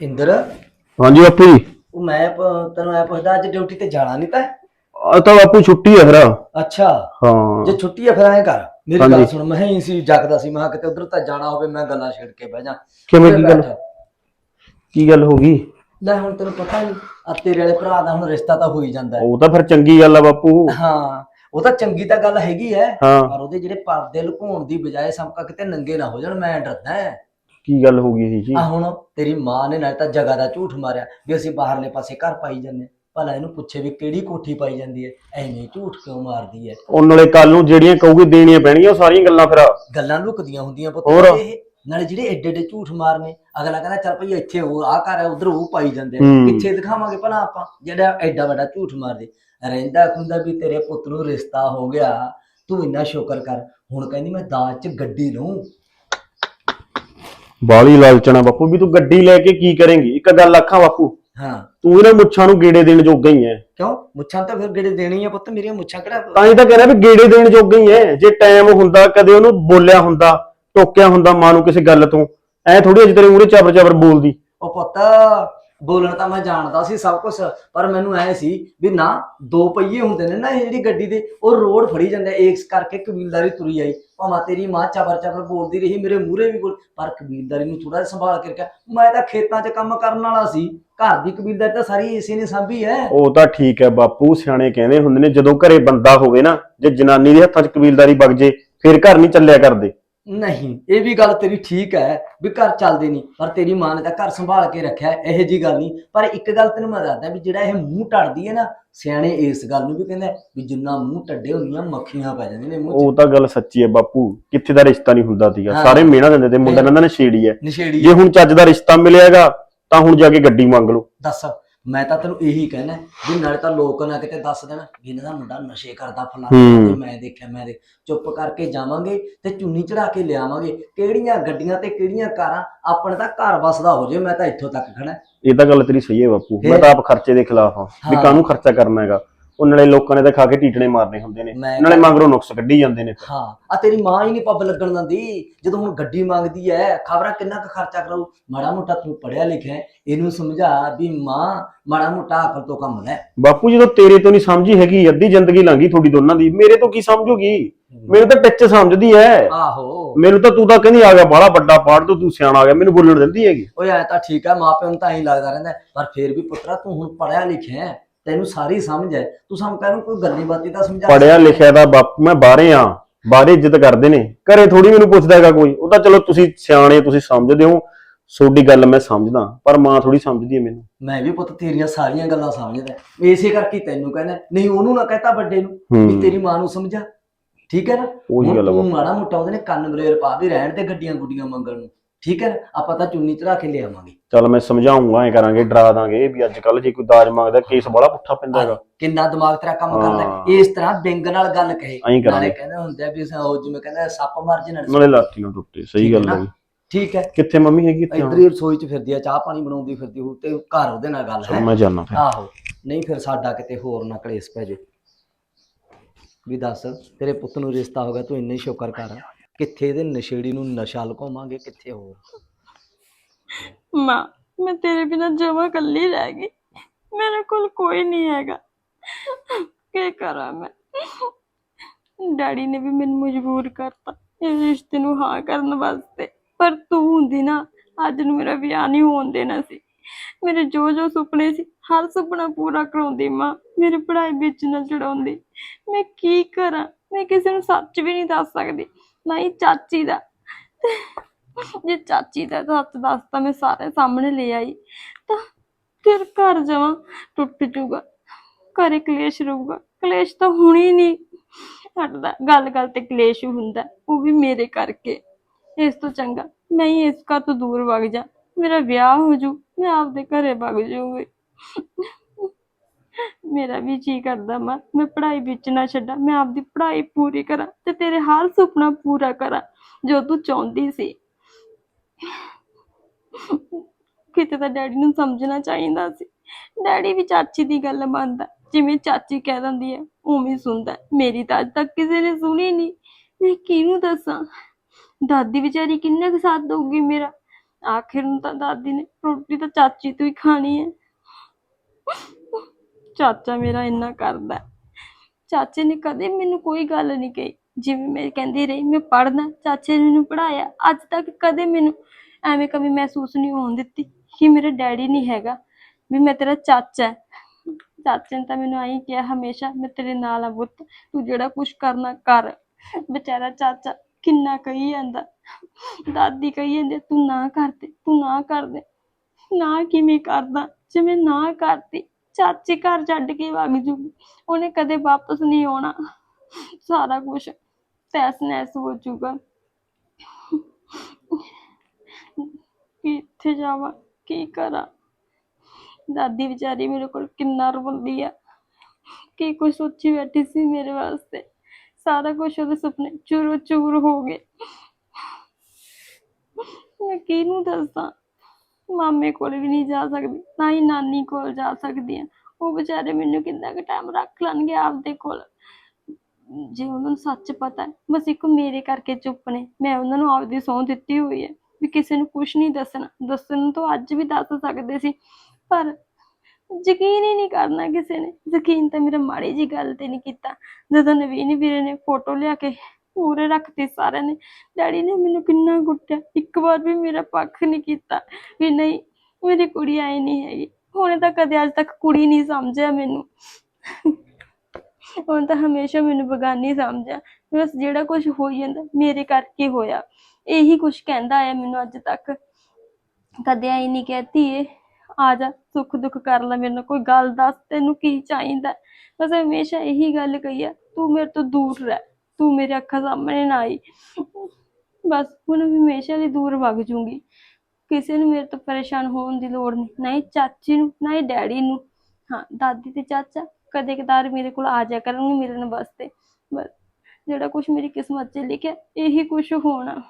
ਇੰਦਰ? ਹਾਂਜੀ ਬਾਪੂ ਜੀ। ਉਹ ਮੈਂ ਪ- ਤੈਨੂੰ ਐ ਪੁੱਛਦਾ ਅੱਜ ਡਿਊਟੀ ਤੇ ਜਾਣਾ ਨਹੀਂ ਤਾਂ? ਆ ਤਾਂ ਬਾਪੂ ਛੁੱਟੀ ਹੈ ਫਿਰ। ਅੱਛਾ। ਹਾਂ। ਜੇ ਛੁੱਟੀ ਹੈ ਫਿਰ ਐਂ ਕਰ। ਮੇਰੀ ਗੱਲ ਹਾਂਜੀ। ਸੁਣ ਮੈਂ ਹੀ ਸੀ ਜਗਦਾ ਸੀ ਮੈਂ ਕਿਹਾ ਕਿਤੇ ਉਧਰ ਤਾਂ ਜਾਣਾ ਹੋਵੇ ਮੈਂ ਗੱਲਾਂ ਛੇੜ ਕੇ ਬਹਿ ਜਾ। ਕਿਵੇਂ ਕੀ ਗੱਲ? ਕੀ ਗੱਲ ਹੋ ਗਈ? ਲੈ ਹੁਣ ਤੈਨੂੰ ਪਤਾ ਨਹੀਂ ਆ ਤੇਰੇ ਵਾਲੇ ਭਰਾ ਦਾ ਹੁਣ ਰਿਸ਼ਤਾ ਤਾਂ ਹੋ ਹੀ ਜਾਂਦਾ ਹੈ। ਉਹ ਤਾਂ ਫਿਰ ਚੰਗੀ ਗੱਲ ਆ ਬਾਪੂ। ਹਾਂ ਉਹ ਤਾਂ ਚੰਗੀ ਤਾਂ ਗੱਲ ਹੈਗੀ ਐ ਹਾਂ। ਪਰ ਉਹਦੇ ਜਿਹੜੇ ਪਰਦੇ ਲੁਕਾਉਣ ਦੀ ਬਜਾਏ ਸਮਕਾ ਕਿਤੇ ਨੰਗੇ ਨਾ ਹੋ ਜਾਣ ਮੈਂ ਡਰਦਾ ਹੈ। ਕੀ ਗੱਲ ਹੋ ਗਈ ਸੀ ਜੀ? ਆ ਹੁਣ ਤੇਰੀ ਮਾਂ ਨੇ ਨਾਲੇ ਤਾਂ ਜਗ੍ਹਾ ਦਾ ਝੂਠ ਮਾਰਿਆ ਵੀ ਅਸੀਂ ਬਾਹਰਲੇ ਪਾਸੇ ਘਰ ਪਾਈ ਜਾਂਦੇ ਭਲਾ ਇਹਨੂੰ ਪੁੱਛੇ ਵੀ ਕਿਹੜੀ ਕੋਠੀ ਪਾਈ ਜਾਂਦੀ ਹੈ? ਐਵੇਂ ਝੂਠ ਕਿਉਂ ਮਾਰਦੀ ਹੈ? ਉਹ ਨਾਲੇ ਕੱਲ ਨੂੰ ਜਿਹੜੀਆਂ ਕਹੂਗੀ ਦੇਣੀਆਂ ਪੈਣਗੀਆਂ ਉਹ ਸਾਰੀਆਂ ਗੱਲਾਂ ਫਿਰ ਗੱਲਾਂ ਲੁਕਦੀਆਂ ਹੁੰਦੀਆਂ ਪੁੱਤ? ਇਹ। ਨਾਲੇ ਜਿਹੜੇ ਐਡੇ ਐਡੇ ਝੂਠ ਮਾਰਨੇ ਅਗਲਾ ਕਹਿੰਦਾ ਚੱਲ ਭਈ ਇੱਥੇ ਉਹ ਆ ਘਰ ਹੈ ਉਧਰ ਉਹ ਪਾਈ ਜਾਂਦੇ ਆ। ਹੂੰ। ਕਿੱਥੇ ਦਿਖਾਵਾਂਗੇ ਭਲਾ ਆਪਾਂ ਜਿਹੜਾ ਐਡਾ ਵੱਡਾ ਝੂਠ ਮਾਰਦੇ। ਰਹਿੰਦਾ ਖੁੰਦਾ ਵੀ ਤੇਰੇ ਪੁੱਤ ਨੂੰ ਰਿਸ਼ਤਾ ਹੋ ਗਿਆ। ਤੂੰ ਇੰਨਾ ਸ਼ੁਕਰ ਕਰ। ਹੁਣ ਕਹਿੰਦੀ ਮੈਂ ਦਾਜ 'ਚ ਗੱਡੀ ਲਊਂ। ਬਾਲੀ ਲਾਲਚਣਾ ਬਾਪੂ ਵੀ ਤੂੰ ਗੱਡੀ ਲੈ ਕੇ ਕੀ ਕਰੇਂਗੀ? ਇੱਕ ਗੱਲ ਆਖਾਂ ਬਾਪੂ ਹਾਂ। ਤੂੰ ਇਹਨਾਂ ਮੁੱਛਾਂ ਨੂੰ ਗੇੜੇ ਦੇਣ ਜੋਗਾ ਹੀ ਐ। ਕਿਉਂ? ਮੁੱਛਾਂ ਤਾਂ ਫਿਰ ਗੇੜੇ ਦੇਣੀ ਆ ਪੁੱਤ ਮੇਰੀਆਂ ਮੁੱਛਾਂ ਕਿਹੜਾ ਤਾਂ ਹੀ ਤਾਂ ਕਹਿ ਰਿਹਾ ਵੀ ਗੇੜੇ ਦੇਣ ਜੋਗਾ ਹੀ ਐ। ਜੇ ਟਾਈਮ ਹੁੰਦਾ ਕਦੇ ਉਹਨੂੰ ਬੋਲਿਆ ਹੁੰਦਾ ਟੋਕਿਆ ਹੁੰਦਾ ਮਾਂ ਨੂੰ ਕਿਸੇ ਗੱਲ ਤੋਂ ਐ ਥੋੜੀ ਅਜ ਤੇਰੇ ਮੂਹਰੇ ਚਾਬਰ ਚਾਬਰ ਬੋਲਦੀ। ਉਹ ਪੁੱਤ ਬੋਲਣ ਤਾਂ ਮੈਂ ਜਾਣਦਾ ਸੀ ਸਭ ਕੁਝ ਪਰ ਮੈਨੂੰ ਐ ਸੀ ਵੀ ਨਾ, ਦੋ ਪਹੀਏ ਹੁੰਦੇ ਨੇ ਨਾ ਇਹ ਜਿਹੜੀ ਗੱਡੀ ਦੇ, ਉਹ ਰੋਡ ਫੜੀ ਜਾਂਦੇ ਇਸ ਕਰਕੇ ਕਬੀਲਦਾਰੀ ਤੁਰੀ ਆਈ। ਭਾਵੇਂ ਤੇਰੀ ਮਾਂ ਚਬਰ ਚਾਬਰ ਬੋਲਦੀ ਰਹੀ, ਮੇਰੇ ਮੂਹਰੇ ਵੀ ਬੋਲ ਪਰ ਕਬੀਲਦਾਰੀ ਨੂੰ ਥੋੜਾ ਸੰਭਾਲ ਕੇ ਰੱਖਿਆ। ਮੈਂ ਤਾਂ ਖੇਤਾਂ 'ਚ ਕੰਮ ਕਰਨ ਵਾਲਾ ਸੀ। ਘਰ ਦੀ ਕਬੀਲਦਾਰੀ ਤਾਂ ਸਾਰੀ ਇਸੇ ਨੇ ਸਾਂਭੀ ਹੈ। ਉਹ ਤਾਂ ਠੀਕ ਹੈ ਬਾਪੂ, ਸਿਆਣੇ ਕਹਿੰਦੇ ਹੁੰਦੇ ਨੇ, ਜਦੋਂ ਘਰੇ ਬੰਦਾ ਹੋਵੇ ਨਾ, ਜੇ ਜਨਾਨੀ ਦੇ ਹੱਥਾਂ 'ਚ ਕਬੀਲਦਾਰੀ ਵਗ ਜੇ, ਫਿਰ ਘਰ ਨਹੀਂ ਚੱਲਿਆ ਕਰਦੇ। ਨਹੀਂ ਇਹ ਵੀ ਗੱਲ ਤੇਰੀ ਠੀਕ ਹੈ ਵੀ ਘਰ ਚੱਲਦੇ ਨਹੀਂ ਪਰ ਤੇਰੀ ਮਾਂ ਨੇ ਤਾਂ ਘਰ ਸੰਭਾਲ ਕੇ ਰੱਖਿਆ ਇਹੋ ਜੀ ਗੱਲ ਨਹੀਂ। ਪਰ ਇੱਕ ਗੱਲ ਤੈਨੂੰ ਮੈਂ ਦੱਸਦਾ ਵੀ ਜਿਹੜਾ ਇਹ ਮੂੰਹ ਟੜਦੀ ਹੈ ਨਾ ਸਿਆਣੇ ਇਸ ਗੱਲ ਨੂੰ ਵੀ ਕਹਿੰਦੇ ਵੀ ਜਿੰਨਾ ਮੂੰਹ ਟੱਡੇ ਹੁੰਦੀਆਂ ਮੱਖੀਆਂ ਪੈ ਜਾਂਦੀਆਂ ਨੇ ਮੂੰਹ 'ਚ। ਉਹ ਤਾਂ ਗੱਲ ਸੱਚੀ ਹੈ ਬਾਪੂ ਕਿੱਥੇ ਦਾ ਰਿਸ਼ਤਾ ਨਹੀਂ ਹੁੰਦਾ ਸੀਗਾ। ਹਾਂ। ਸਾਰੇ ਮਿਹਣਾ ਦਿੰਦੇ ਤੇ ਮੁੰਡਾ ਕਹਿੰਦਾ ਨਸ਼ੇੜੀ ਹੈ। ਨਸ਼ੇੜੀ ਜੇ ਹੁਣ ਚੱਜ ਦਾ ਰਿਸ਼ਤਾ ਮਿਲਿਆਗਾ ਤਾਂ ਹੁਣ ਜਾ ਕੇ ਗੱਡੀ ਮੰਗ ਲਓ। ਦੱਸ। ਮੈਂ ਤਾਂ ਤੈਨੂੰ ਇਹੀ ਕਹਿਣਾ ਵੀ ਨਾਲੇ ਤਾਂ ਲੋਕ ਨਾ ਕਿਤੇ ਦੱਸ ਦੇਣ ਵੀ ਇਹਨਾਂ ਦਾ ਮੁੰਡਾ ਨਸ਼ੇ ਕਰਦਾ ਫਲਾਣਾ। ਤੇ ਮੈਂ ਦੇਖਿਆ ਮੈਂ ਦੇ ਚੁੱਪ ਕਰਕੇ ਜਾਵਾਂਗੇ ਤੇ ਚੁੰਨੀ ਚੜਾ ਕੇ ਲਿਆਵਾਂਗੇ ਕਿਹੜੀਆਂ ਗੱਡੀਆਂ ਤੇ ਕਿਹੜੀਆਂ ਕਾਰਾਂ ਆਪਣੇ ਤਾਂ ਘਰ ਵਸਦਾ ਹੋ ਜੇ ਮੈਂ ਤਾਂ ਇੱਥੋਂ ਤੱਕ ਖੜਾ ਇਹ ਤਾਂ ਗੱਲ ਤੇਰੀ ਸਹੀ ਹੈ ਬਾਪੂ ਮੈਂ? ਤਾਂ ਆਪ ਖਰਚੇ ਦੇ ਖਿਲਾਫ ਹਾਂ ਵੀ। ਕਾਹਨੂੰ ਖਰਚਾ ਕਰਨਾ ਹੈਗਾ ਉਹ ਨਾਲੇ ਲੋਕਾਂ ਨੇ ਤਾਂ ਖਾ ਕੇ ਟੀਟਣੇ ਮਾਰਨੇ ਹੁੰਦੇ ਨੇ। ਮੈਂ ਨਾਲੇ ਮਗਰੋਂ ਨੁਕਸ ਕੱਢੀ ਜਾਂਦੇ ਨੇ। ਹਾਂ ਆ ਤੇਰੀ ਮਾਂ ਹੀ ਨਹੀਂ ਪੱਬ ਲੱਗਣ ਦਿੰਦੀ। ਜਦੋਂ ਹੁਣ ਗੱਡੀ ਮੰਗਦੀ ਐ ਖਬਰਾਂ ਕਿੰਨਾ ਕੁ ਖਰਚਾ ਕਰਾਉ ਮਾੜਾ ਮੋਟਾ ਤੂੰ ਪੜਿਆ ਲਿਖਿਆ ਹੈ, ਇਹਨੂੰ ਸਮਝਾ ਵੀ ਮਾਂ ਮਾੜਾ ਮੋਟਾ ਅਕਲ ਤੋਂ ਕੰਮ ਲੈ। ਬਾਪੂ ਜਦੋਂ ਤੇਰੇ ਤੋਂ ਨਹੀਂ ਸਮਝੀ ਹੈਗੀ ਅੱਧੀ ਜ਼ਿੰਦਗੀ ਲੰਘੀ ਤੁਹਾਡੀ ਦੋਨਾਂ ਦੀ ਮੇਰੇ ਤੋਂ ਕੀ ਸਮਝੂਗੀ? ਮੈਨੂੰ ਤਾਂ ਟੱਚ ਸਮਝਦੀ ਐ। ਆਹੋ। ਮੈਨੂੰ ਤਾਂ ਤੂੰ ਤਾਂ ਕਹਿੰਦੀ ਆ ਗਿਆ ਬਾਹਲਾ ਵੱਡਾ ਪਾੜ ਤੋਂ ਤੂੰ ਸਿਆਣਾ ਆ ਗਿਆ ਮੈਨੂੰ ਬੋਲਣ ਦਿੰਦੀ ਹੈਗੀ। ਓਏ ਐ ਤਾਂ ਠੀਕ ਹੈ ਮਾਪਿਆਂ ਨੂੰ ਤਾਂ ਐਂ ਲੱਗਦਾ ਰਹਿੰਦਾ ਹੈ, ਪਰ ਫੇਰ ਵੀ ਪੁੱਤਰਾ ਤੂੰ ਹੁਣ ਪੜਿਆ ਲਿਖਿਆ ਹੈ, ਤੈਨੂੰ ਸਾਰੀ ਸਮਝ ਹੈ। ਤੂੰ ਸਮਕਾ ਨੂੰ ਕੋਈ ਗੱਲੀ ਬਾਤੀ ਤਾਂ ਸਮਝਾ। ਪੜਿਆ ਲਿਖਿਆ ਦਾ ਬਾਪੂ ਮੈਂ ਬਾਹਰੇ ਆ ਬਾਹਰੇ ਇੱਜ਼ਤ ਕਰਦੇ ਨੇ। ਘਰੇ ਥੋੜੀ ਮੈਨੂੰ ਪੁੱਛਦਾ ਹੈਗਾ ਕੋਈ। ਉਹ ਤਾਂ ਚਲੋ ਤੁਸੀਂ ਸਿਆਣੇ ਤੁਸੀਂ ਸਮਝਦੇ ਹੋ। ਤੁਹਾਡੀ ਗੱਲ ਮੈਂ ਸਮਝਦਾ ਪਰ ਮਾਂ ਥੋੜੀ ਸਮਝਦੀ ਹੈ ਮੈਨੂੰ। ਮੈਂ ਵੀ ਪੁੱਤ ਤੇਰੀਆਂ ਸਾਰੀਆਂ ਗੱਲਾਂ ਸਮਝਦਾ। ਇਸੇ ਕਰਕੇ ਤੈਨੂੰ ਕਹਿੰਦਾ ਨਹੀਂ ਉਹਨੂੰ ਨਾ ਕਹਤਾ ਵੱਡੇ ਨੂੰ ਵੀ ਤੇਰੀ ਮਾਂ ਨੂੰ ਸਮਝਾ। ਠੀਕ ਹੈ ਨਾ? ਉਹੀ ਗੱਲ ਆ ਤੂੰ ਬਾਪੂ। ਮਾੜਾ ਮੋਟਾ ਉਹਦੇ ਨੇ ਕੰਨ ਬਲੇਰ ਪਾ ਵੀ ਰਹਿਣ ਤੇ ਗੱਡੀਆਂ ਗੁੱਡੀਆਂ ਮੰਗਣ ਨੂੰ। ਠੀਕ ਹੈ? ਨਾ? ਆਪਾਂ ਤਾਂ ਚੁੰਨੀ ਚੜਾ ਕੇ ਲਿਆਵਾਂਗੇ। ਚੱਲ ਮੈਂ ਸਮਝਾਉਂਗਾ ਐ ਕਰਾਂਗੇ ਡਰਾ ਦਾਂਗੇ ਵੀ ਅੱਜ ਕੱਲ ਜੇ ਕੋਈ ਦਾਜ ਮੰਗਦਾ ਕੇਸ ਬੜਾ ਪੁੱਠਾ ਪੈਂਦਾ ਹੈਗਾ। ਕਿੰਨਾ ਦਿਮਾਗ ਤੇਰਾ ਕੰਮ। ਕਰਦਾ ਹੈ। ਇਸ ਤਰ੍ਹਾਂ ਬਿੰਗ ਨਾਲ ਗੱਲ ਕਹੇ। ਐਂ ਨਾਲੇ ਕਰਾਂਗੇ ਕਹਿੰਦੇ ਹੁੰਦੇ ਵੀ ਸ- ਉਹ ਜਿਵੇਂ ਕਹਿੰਦਾ ਸੱਪ ਮਰ ਜੇ ਨਾਲ ਨਾਲੇ ਲਾਠੀ ਨਾਲ ਟੁੱਟੇ ਸਹੀ ਠੀਕ ਹੈ ਗੱਲ ਨਾ? ਹੈ ਠੀਕ ਹੈ। ਕਿੱਥੇ ਮੰਮੀ ਹੈਗੀ ਇੱਥੇ? ਇੱਧਰ ਹੀ ਰਸੋਈ 'ਚ ਫਿਰਦੀ ਆ ਚਾਹ ਪਾਣੀ ਬਣਾਉਂਦੀ ਫਿਰਦੀ ਹੋ ਤੇ ਘਰ ਉਹਦੇ ਨਾਲ ਗੱਲ ਚਲ ਹੈ। ਮੈਂ ਜਾਣਾ ਫਿਰ। ਆਹੋ ਨਹੀਂ ਫਿਰ ਸਾਡਾ ਕਿਤੇ ਹੋਰ ਨਾ ਕਲੇਸ਼ ਪੈ ਜੇ ਵੀ ਦੱਸ ਤੇਰੇ ਪੁੱਤ ਨੂੰ ਰਿਸ਼ਤਾ ਹੋ ਗਿਆ ਤੂੰ ਇੰਨੇ ਸ਼ੁਕਰ ਕਰ। ਕਿੱਥੇ ਇਹਦੇ ਨਸ਼ੇੜੀ ਨੂੰ ਨਸ਼ਾ ਲੁਕਾਵਾਂਗੇ, ਕਿੱਥੇ ਹੋਰ? ਮਾਂ, ਮੈਂ ਤੇਰੇ ਬਿਨਾਂ ਜਮਾ ਕੱਲੀ ਰਹਿ ਗਈ। ਮੇਰੇ ਕੋਲ ਕੋਈ ਨਹੀਂ ਹੈਗਾ। ਕੀ ਕਰਾਂ ਮੈਂ? ਡੈਡੀ ਨੇ ਵੀ ਮੈਨੂੰ ਮਜਬੂਰ ਕਰਤਾ ਇਸ ਰਿਸ਼ਤੇ ਨੂੰ ਹਾਂ ਕਰਨ ਵਾਸਤੇ। ਪਰ ਤੂੰ ਹੁੰਦੀ ਨਾ, ਅੱਜ ਨੂੰ ਮੇਰਾ ਵਿਆਹ ਨਹੀਂ ਹੋਣ ਦੇਣਾ ਸੀ। ਮੇਰੇ ਜੋ ਜੋ ਸੁਪਨੇ ਸੀ, ਹਰ ਸੁਪਨਾ ਪੂਰਾ ਕਰਾਉਂਦੀ ਮਾਂ। ਮੇਰੀ ਪੜ੍ਹਾਈ ਵਿੱਚ ਨਾ ਚੜਾਉਂਦੀ ਮੈਂ ਕੀ ਕਰਾਂ? ਮੈਂ ਕਿਸੇ ਨੂੰ ਸੱਚ ਵੀ ਨਹੀਂ ਦੱਸ ਸਕਦੀ। ਨਾ ਚਾਚੀ ਦਾ। ਜੇ ਚਾਚੀ ਦਾ ਸੱਚ ਦੱਸਤਾ ਮੈਂ ਸਾਰੇ ਸਾਹਮਣੇ ਲੈ ਆਈ। ਤਾਂ ਫਿਰ ਘਰ ਜਾਵਾਂ, ਟੁੱਟ ਜੂਗਾ ਘਰੇ ਕਲੇਸ਼ ਰਹੂਗਾ। ਕਲੇਸ਼ ਤਾਂ ਹੁਣੀ ਨਹੀਂ। ਹਟਦਾ ਗੱਲ ਗੱਲ ਤੇ ਕਲੇਸ਼ ਹੁੰਦਾ। ਉਹ ਵੀ ਮੇਰੇ ਕਰਕੇ। ਇਸ ਤੋਂ ਚੰਗਾ, ਮੈਂ ਹੀ ਇਸ ਘਰ ਤੋਂ ਦੂਰ ਵਗ ਜਾ। ਮੇਰਾ ਵਿਆਹ ਹੋ ਜੂ। ਮੈਂ ਆਪਦੇ ਘਰੇ ਵਗ ਜੂਗੀ ਮੇਰਾ ਵੀ ਜੀ ਕਰਦਾ ਮਾਂ, ਮੈਂ ਪੜ੍ਹਾਈ ਵਿੱਚ ਨਾ ਛੱਡਾਂ, ਮੈਂ ਆਪਦੀ ਪੜ੍ਹਾਈ ਪੂਰੀ ਕਰਾਂ ਤੇ ਤੇਰੇ ਹਰ ਸੁਪਨਾ ਪੂਰਾ ਕਰਾਂ, ਜੋ ਤੂੰ ਚਾਹੁੰਦੀ ਸੀ। ਕਿਤੇ ਤਾਂ ਡੈਡੀ ਨੂੰ ਸਮਝਣਾ ਚਾਹੀਦਾ ਸੀ। ਡੈਡੀ ਵੀ ਚਾਚੀ ਦੀ ਗੱਲ ਮੰਨਦਾ, ਜਿਵੇਂ ਚਾਚੀ ਕਹਿ ਦਿੰਦੀ ਹੈ, ਉਵੇਂ ਸੁਣਦਾ ਮੇਰੀ ਤਾਂ ਅੱਜ ਤੱਕ ਕਿਸੇ ਨੇ ਸੁਣੀ ਨਹੀਂ। ਮੈਂ ਕਿਹਨੂੰ ਦੱਸਾਂ? ਦਾਦੀ ਵਿਚਾਰੀ ਕਿੰਨਾ ਕੁ ਸਾਥ ਦਊਗੀ ਮੇਰਾ? ਆਖਿਰ ਨੂੰ ਤਾਂ ਦਾਦੀ ਨੇ ਰੋਟੀ ਤਾਂ ਚਾਚੀ ਤੋਂ ਹੀ ਖਾਣੀ ਹੈ। ਚਾਚਾ ਮੇਰਾ ਇੰਨਾ ਕਰਦਾ ਹੈ। ਚਾਚੇ ਨੇ ਕਦੇ ਮੈਨੂੰ ਕੋਈ ਗੱਲ ਨਹੀਂ ਕਹੀ। ਜਿਵੇਂ ਮੈਂ ਕਹਿੰਦੀ ਰਹੀ, ਮੈਂ ਪੜ੍ਹਨਾ, ਚਾਚੇ ਨੇ ਮੈਨੂੰ ਪੜਾਇਆ ਅੱਜ ਤੱਕ ਕਦੇ ਮੈਨੂੰ ਐਵੇਂ ਕभी ਮਹਿਸੂਸ ਨਹੀਂ ਹੋਣ ਦਿੱਤੀ ਕਿ ਮੇਰਾ ਡੈਡੀ ਨਹੀਂ ਹੈਗਾ, ਵੀ ਮੈਂ ਤੇਰਾ ਚਾਚਾ ਹੈ। ਚਾਚੇ ਨੇ ਤਾਂ ਮੈਨੂੰ ਆਈ ਕਿਹਾ, ਹਮੇਸ਼ਾ ਮੈਂ ਤੇਰੇ ਨਾਲ ਆ ਪੁੱਤ, ਤੂੰ ਜਿਹੜਾ ਕੁਝ ਕਰਨਾ ਕਰ। ਵਿਚਾਰਾ ਚਾਚਾ ਕਿੰਨਾ ਕਹੀ ਜਾਂਦਾ। ਦਾਦੀ ਕਹੀ ਜਾਂਦੀ, ਤੂੰ ਨਾ ਕਰਦੇ ਤੂੰ ਨਾ ਕਰਦੇ ਨਾ ਕਿਵੇਂ ਕਰਦਾ? ਜੇ ਮੈਂ ਨਾ ਕਰਦੀ ਚਾਚੀ ਘਰ ਛੱਡ ਕੇ ਵਗ ਜੂਗੀ। ਉਹਨੇ ਕਦੇ ਵਾਪਸ ਨਹੀਂ ਆਉਣਾ। ਸਾਰਾ ਕੁਝ ਤੈਸ ਨੈਸ ਹੋ ਜਾਊਗਾ ਕਿੱਥੇ ਜਾਵਾਂ? ਕੀ ਕਰਾਂ? ਦਾਦੀ ਵਿਚਾਰੀ ਮੇਰੇ ਕੋਲ ਕਿੰਨਾ ਰੋਂਦੀ ਆ। ਕੀ ਕੁਝ ਸੋਚੀ ਬੈਠੀ ਸੀ ਮੇਰੇ ਵਾਸਤੇ? ਸਾਰਾ ਕੁਝ ਉਹਦੇ ਸੁਪਨੇ ਚੂਰੋ ਚੂਰ ਹੋ ਗਏ। ਮੈਂ ਕਿਹਨੂੰ ਦੱਸਾਂ? ਮਾਮੇ ਕੋਲ ਵੀ ਨਹੀਂ ਜਾ ਸਕਦੀ ਨਾ ਹੀ ਨਾਨੀ ਕੋਲ ਜਾ ਸਕਦੀ ਆ ਉਹ ਵਿਚਾਰੇ ਮੈਨੂੰ ਕਿੰਨਾ ਕੁ ਟਾਈਮ ਰੱਖ ਲੈਣਗੇ ਆਪਦੇ ਕੋਲ। ਜੇ ਉਹਨਾਂ ਨੂੰ ਸੱਚ ਪਤਾ ਹੈ, ਬਸ ਇੱਕ ਮੇਰੇ ਕਰਕੇ ਚੁੱਪ ਨੇ। ਮੈਂ ਉਹਨਾਂ ਨੂੰ ਆਪਦੀ ਸਹੁੰ ਦਿੱਤੀ ਹੋਈ ਹੈ ਵੀ ਕਿਸੇ ਨੂੰ ਕੁਝ ਨਹੀਂ ਦੱਸਣਾ। ਦੱਸਣ ਤੋਂ ਅੱਜ ਵੀ ਦੱਸ ਸਕਦੇ ਸੀ ਪਰ ਯਕੀਨ ਹੀ ਨਹੀਂ ਕਰਨਾ ਕਿਸੇ ਨੇ। ਯਕੀਨ ਤਾਂ ਮੇਰਾ ਮਾੜੀ ਜੀ ਗੱਲ ਤੇ ਨਹੀਂ ਕੀਤਾ। ਜਦੋਂ ਨਵੀਨ ਵੀਰੇ ਨੇ ਫੋਟੋ ਲਿਆ ਕੇ ਪੂਰੇ ਰੱਖਤੀ ਸਾਰਿਆਂ ਨੇ। ਡੈਡੀ ਨੇ ਮੈਨੂੰ ਕਿੰਨਾ ਕੁੱਟਿਆ। ਇੱਕ ਵਾਰ ਵੀ ਮੇਰਾ ਪੱਖ ਨਹੀਂ ਕੀਤਾ ਵੀ ਨਹੀਂ, ਮੇਰੀ ਕੁੜੀ ਆਈ ਨਹੀਂ ਹੈਗੀ। ਉਹਨੇ ਤਾਂ ਕਦੇ ਅੱਜ ਤੱਕ ਕੁੜੀ ਨਹੀਂ ਸਮਝਿਆ ਮੈਨੂੰ। ਉਹਨੇ ਤਾਂ ਹਮੇਸ਼ਾ ਮੈਨੂੰ ਬਗਾਨੀ ਸਮਝਿਆ। ਬਸ ਜਿਹੜਾ ਕੁਝ ਹੋਈ ਜਾਂਦਾ, ਮੇਰੇ ਕਰਕੇ ਹੋਇਆ। ਇਹੀ ਕੁਝ ਕਹਿੰਦਾ ਆਇਆ ਮੈਨੂੰ ਅੱਜ ਤੱਕ। ਕਦੇ ਆਈ ਨਹੀਂ ਕਹਤੀ ਏ ਆ ਜਾ, ਸੁੱਖ ਦੁੱਖ ਕਰ ਲੈ ਮੇਰੇ ਨਾਲ। ਕੋਈ ਗੱਲ ਦੱਸ, ਤੈਨੂੰ ਕੀ ਚਾਹੀਦਾ? ਬਸ ਹਮੇਸ਼ਾ ਇਹੀ ਗੱਲ ਕਹੀ ਆ, ਤੂੰ ਮੇਰੇ ਤੋਂ ਦੂਰ ਰਹਿ। ਤੂੰ ਮੇਰੇ ਅੱਖਾਂ ਸਾਹਮਣੇ ਨਾ ਆਈ। ਬਸ ਹੁਣ ਹਮੇਸ਼ਾ ਲਈ ਦੂਰ ਵਗ ਜੂੰਗੀ। ਕਿਸੇ ਨੂੰ ਮੇਰੇ ਤੋਂ ਪਰੇਸ਼ਾਨ ਹੋਣ ਦੀ ਲੋੜ ਨਹੀਂ, ਨਾ ਹੀ ਚਾਚੀ ਨੂੰ, ਨਾ ਹੀ ਡੈਡੀ ਨੂੰ। ਹਾਂ, ਦਾਦੀ ਤੇ ਚਾਚਾ ਕਦੇ ਕਦਾਰ ਮੇਰੇ ਕੋਲ ਆ ਜਾ ਕਰਨਗੇ ਮਿਲਣ ਵਾਸਤੇ। ਬਸ ਜਿਹੜਾ ਕੁਝ ਮੇਰੀ ਕਿਸਮਤ 'ਚ ਲਿਖਿਆ, ਇਹੀ ਕੁਝ ਹੋਣਾ।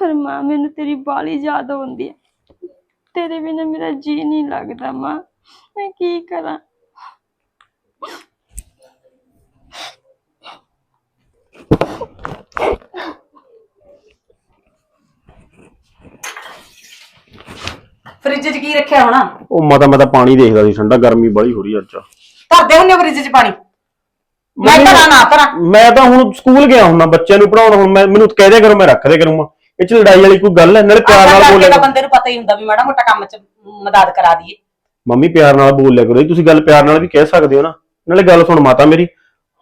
ਪਰ ਮਾਂ, ਮੈਨੂੰ ਤੇਰੀ ਬਾਲੀ ਯਾਦ ਆਉਂਦੀ ਹੈ। ਤੇਰੇ ਬਿਨਾਂ ਮੇਰਾ ਜੀ ਨਹੀਂ ਲੱਗਦਾ ਮਾਂ। ਮੈਂ ਕੀ ਕਰਾਂ? ਫ੍ਰਿਜ 'ਚ ਕੀ ਰੱਖਿਆ ਹੋਣਾ? ਉਹ ਮਾਤਾ ਮੈਂ ਤਾਂ ਪਾਣੀ ਦੇਖਦਾ ਸੀ ਠੰਡਾ ਗਰਮੀ ਬੜੀ ਹੋ ਰਹੀ ਆ ਅੱਜ। ਧਰਦੇ ਹੁੰਦੇ ਫ੍ਰਿਜ 'ਚ ਪਾਣੀ। ਮੈਂ ਮੰਮੀ, ਧਰਾਂ ਨਾ ਧਰਾਂ। ਮੈਂ ਤਾਂ ਹੁਣ ਸਕੂਲ ਗਿਆ ਹੁੰਦਾ ਬੱਚਿਆਂ ਨੂੰ ਪੜਾਉਣ ਹੁਣ ਮੈਂ ਮੈਨੂੰ ਕਹਿ ਦਿਆ ਕਰੋ ਮੈਂ ਰੱਖ ਦਿਆ ਕਰੂੰਗਾ। ਇਹ ਚ ਲੜਾਈ ਵਾਲੀ ਕੋਈ ਗੱਲ ਹੈ? ਨਾਲੇ ਪਿਆਰ ਨਾਲ ਬੋਲਿਆ ਕਰੋ। ਬੰਦੇ ਨੂੰ ਪਤਾ ਹੀ ਹੁੰਦਾ ਵੀ ਮਾੜਾ ਮੋਟਾ ਕੰਮ 'ਚ ਮਦਦ ਕਰਾ ਦਈਏ। ਮੰਮੀ ਪਿਆਰ ਨਾਲ ਬੋਲਿਆ ਕਰੋ। ਜੀ ਤੁਸੀਂ ਗੱਲ ਪਿਆਰ ਨਾਲ ਵੀ ਕਹਿ ਸਕਦੇ ਹੋ ਨਾ। ਨਾਲੇ ਗੱਲ ਸੁਣ ਮਾਤਾ ਮੇਰੀ।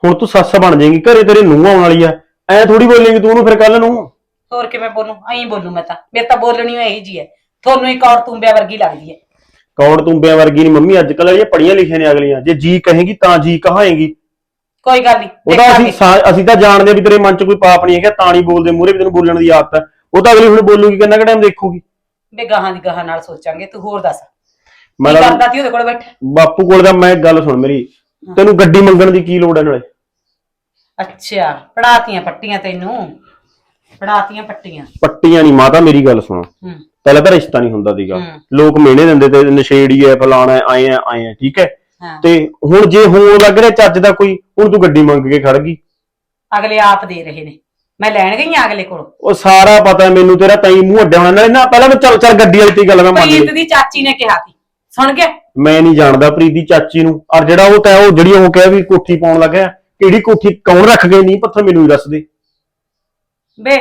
ਹੁਣ ਤੂੰ ਸੱਸ ਬਣ ਜਾਏਗੀ ਘਰੇ ਤੇਰੇ ਨੂੰਹ ਆਉਣ ਵਾਲੀ ਆ। ਐ ਥੋੜੀ ਬੋਲੇਂਗੀ ਤੂੰ ਉਹਨੂੰ ਫਿਰ ਕੱਲ ਨੂੰ। ਹੋਰ ਕਿਵੇਂ ਬੋਲੂੰ? ਐਂ ਬੋਲੂੰ ਮੈਂ ਤਾਂ। ਮੇਰੇ ਤਾਂ ਬੋਲਣੀ ਇਹੀ ਜੀ ਹੈ ਤੁਹਾਨੂੰ ਇੱਕ ਔਰ ਤੁੰਬਿਆ ਵਰਗੀ ਲੱਗਦੀ ਹੈ ਕੌੜ ਤੁੰਬਿਆਂ ਵਰਗੀ ਨਹੀਂ ਮੰਮੀ ਅੱਜ ਕੱਲ ਇਹ ਪੜੀਆਂ ਲਿਖੀਆਂ ਨੇ ਅਗਲੀਆਂ ਜੇ ਜੀ ਕਹੇਗੀ ਤਾਂ ਜੀ ਕਹਾਏਗੀ। ਕੋਈ ਗੱਲ ਨਹੀਂ ਉਹਦਾ ਅਸੀਂ ਸਾ- ਅਸੀਂ ਤਾਂ ਜਾਣਦੇ ਹਾਂ ਵੀ ਤੇਰੇ ਮਨ 'ਚ ਕੋਈ ਪਾਪ ਨਹੀਂ ਹੈਗਾ ਤਾਂ ਨਹੀਂ ਬੋਲਦੇ ਮੂਹਰੇ ਵੀ ਤੈਨੂੰ ਬੋਲਣ ਦੀ ਆਦਤ ਹੈ ਉਹ ਤਾਂ ਅਗਲੀ ਹੁਣ ਬੋਲੂਗੀ ਕਿੰਨਾ ਕੁ ਟਾਈਮ ਦੇਖੂਗੀ। ਬੇ ਗਾਹਾਂ ਦੀ ਗਾਹਾਂ ਨਾਲ ਸੋਚਾਂਗੇ ਤੂੰ ਹੋਰ ਦੱਸ। ਮੈਂ ਕੀ ਤਾਂ- ਕਰਦਾ ਤੀ ਉਹਦੇ ਕੋਲ ਬੈਠਾ? ਬਾਪੂ ਕੋਲ ਦਾ ਮੈਂ ਗੱਲ ਸੁਣ ਮੇਰੀ। ਤੈਨੂੰ ਗੱਡੀ ਮੰਗਣ ਦੀ ਕੀ ਲੋੜ ਹੈ ਨਾਲੇ? ਅੱਛਾ ਪੜਾਤੀਆਂ ਪੱਟੀਆਂ ਤੈਨੂੰ? ਪੜਾਤੀਆਂ ਪੱਟੀਆਂ। ਪੱਟੀਆਂ ਨਹੀਂ ਮਾਤਾ ਮੇਰੀ ਗੱਲ ਸੁਣ। ਹੂੰ। ਪਹਿਲਾਂ ਤਾਂ ਰਿਸ਼ਤਾ ਨਹੀਂ ਹੁੰਦਾ ਸੀਗਾ। ਹੂੰ। ਲੋਕ ਮਿਹਣੇ ਦਿੰਦੇ ਤੇ ਨਸ਼ੇੜੀ ਐ ਫਲਾਣਾ ਆਏ ਆਏ ਆ ਠੀਕ ਹਾਂ। ਤੇ ਹੁਣ ਜੇ ਹੋਣ ਲੱਗ ਰਿਹਾ ਚੱਜ ਦਾ ਕੋਈ ਹੁਣ ਤੂੰ ਗੱਡੀ ਮੰਗ ਕੇ ਖੜ ਗਈ। ਅਗਲੇ ਆਪ ਦੇ ਰਹੇ ਨੇ। ਮੈਂ ਲੈਣ ਗਈ ਆਂ ਅਗਲੇ ਕੋਲੋਂ। ਉਹ ਸਾਰਾ ਪਤਾ ਮੈਨੂੰ ਤੇਰਾ ਤਾਈ ਮੂੰਹ ਅੱਡਿਆ ਹੋਣਾ। ਨਾਲੇ ਨਾ ਪਹਿਲਾਂ ਮੈਂ ਚੱਲ ਚੱਲ ਗੱਡੀ ਵਾਲੀ ਤੇ ਗੱਲ ਮੈਂ ਮੰਨ ਪ੍ਰੀਤ ਲਈ ਦੀ ਚਾਚੀ ਨੇ ਕਿਹਾ ਤੀ ਸੁਣ ਗਿਆ? ਮੈਂ ਨਹੀਂ ਜਾਣਦਾ ਪ੍ਰੀਤ ਦੀ ਚਾਚੀ ਨੂੰ। ਔਰ ਜਿਹੜਾ ਉਹ ਤੈ ਉਹ ਜਿਹੜੀ ਉਹ ਕਿਹਾ ਵੀ ਕੋਠੀ ਪਾਉਣ ਲੱਗਾ ਕਿਹੜੀ ਕੋਠੀ ਕੌਣ ਰੱਖ ਗਏ ਨਹੀਂ ਪੱਥਰ ਮੈਨੂੰ ਹੀ ਦੱਸ ਦੇ। ਬੇ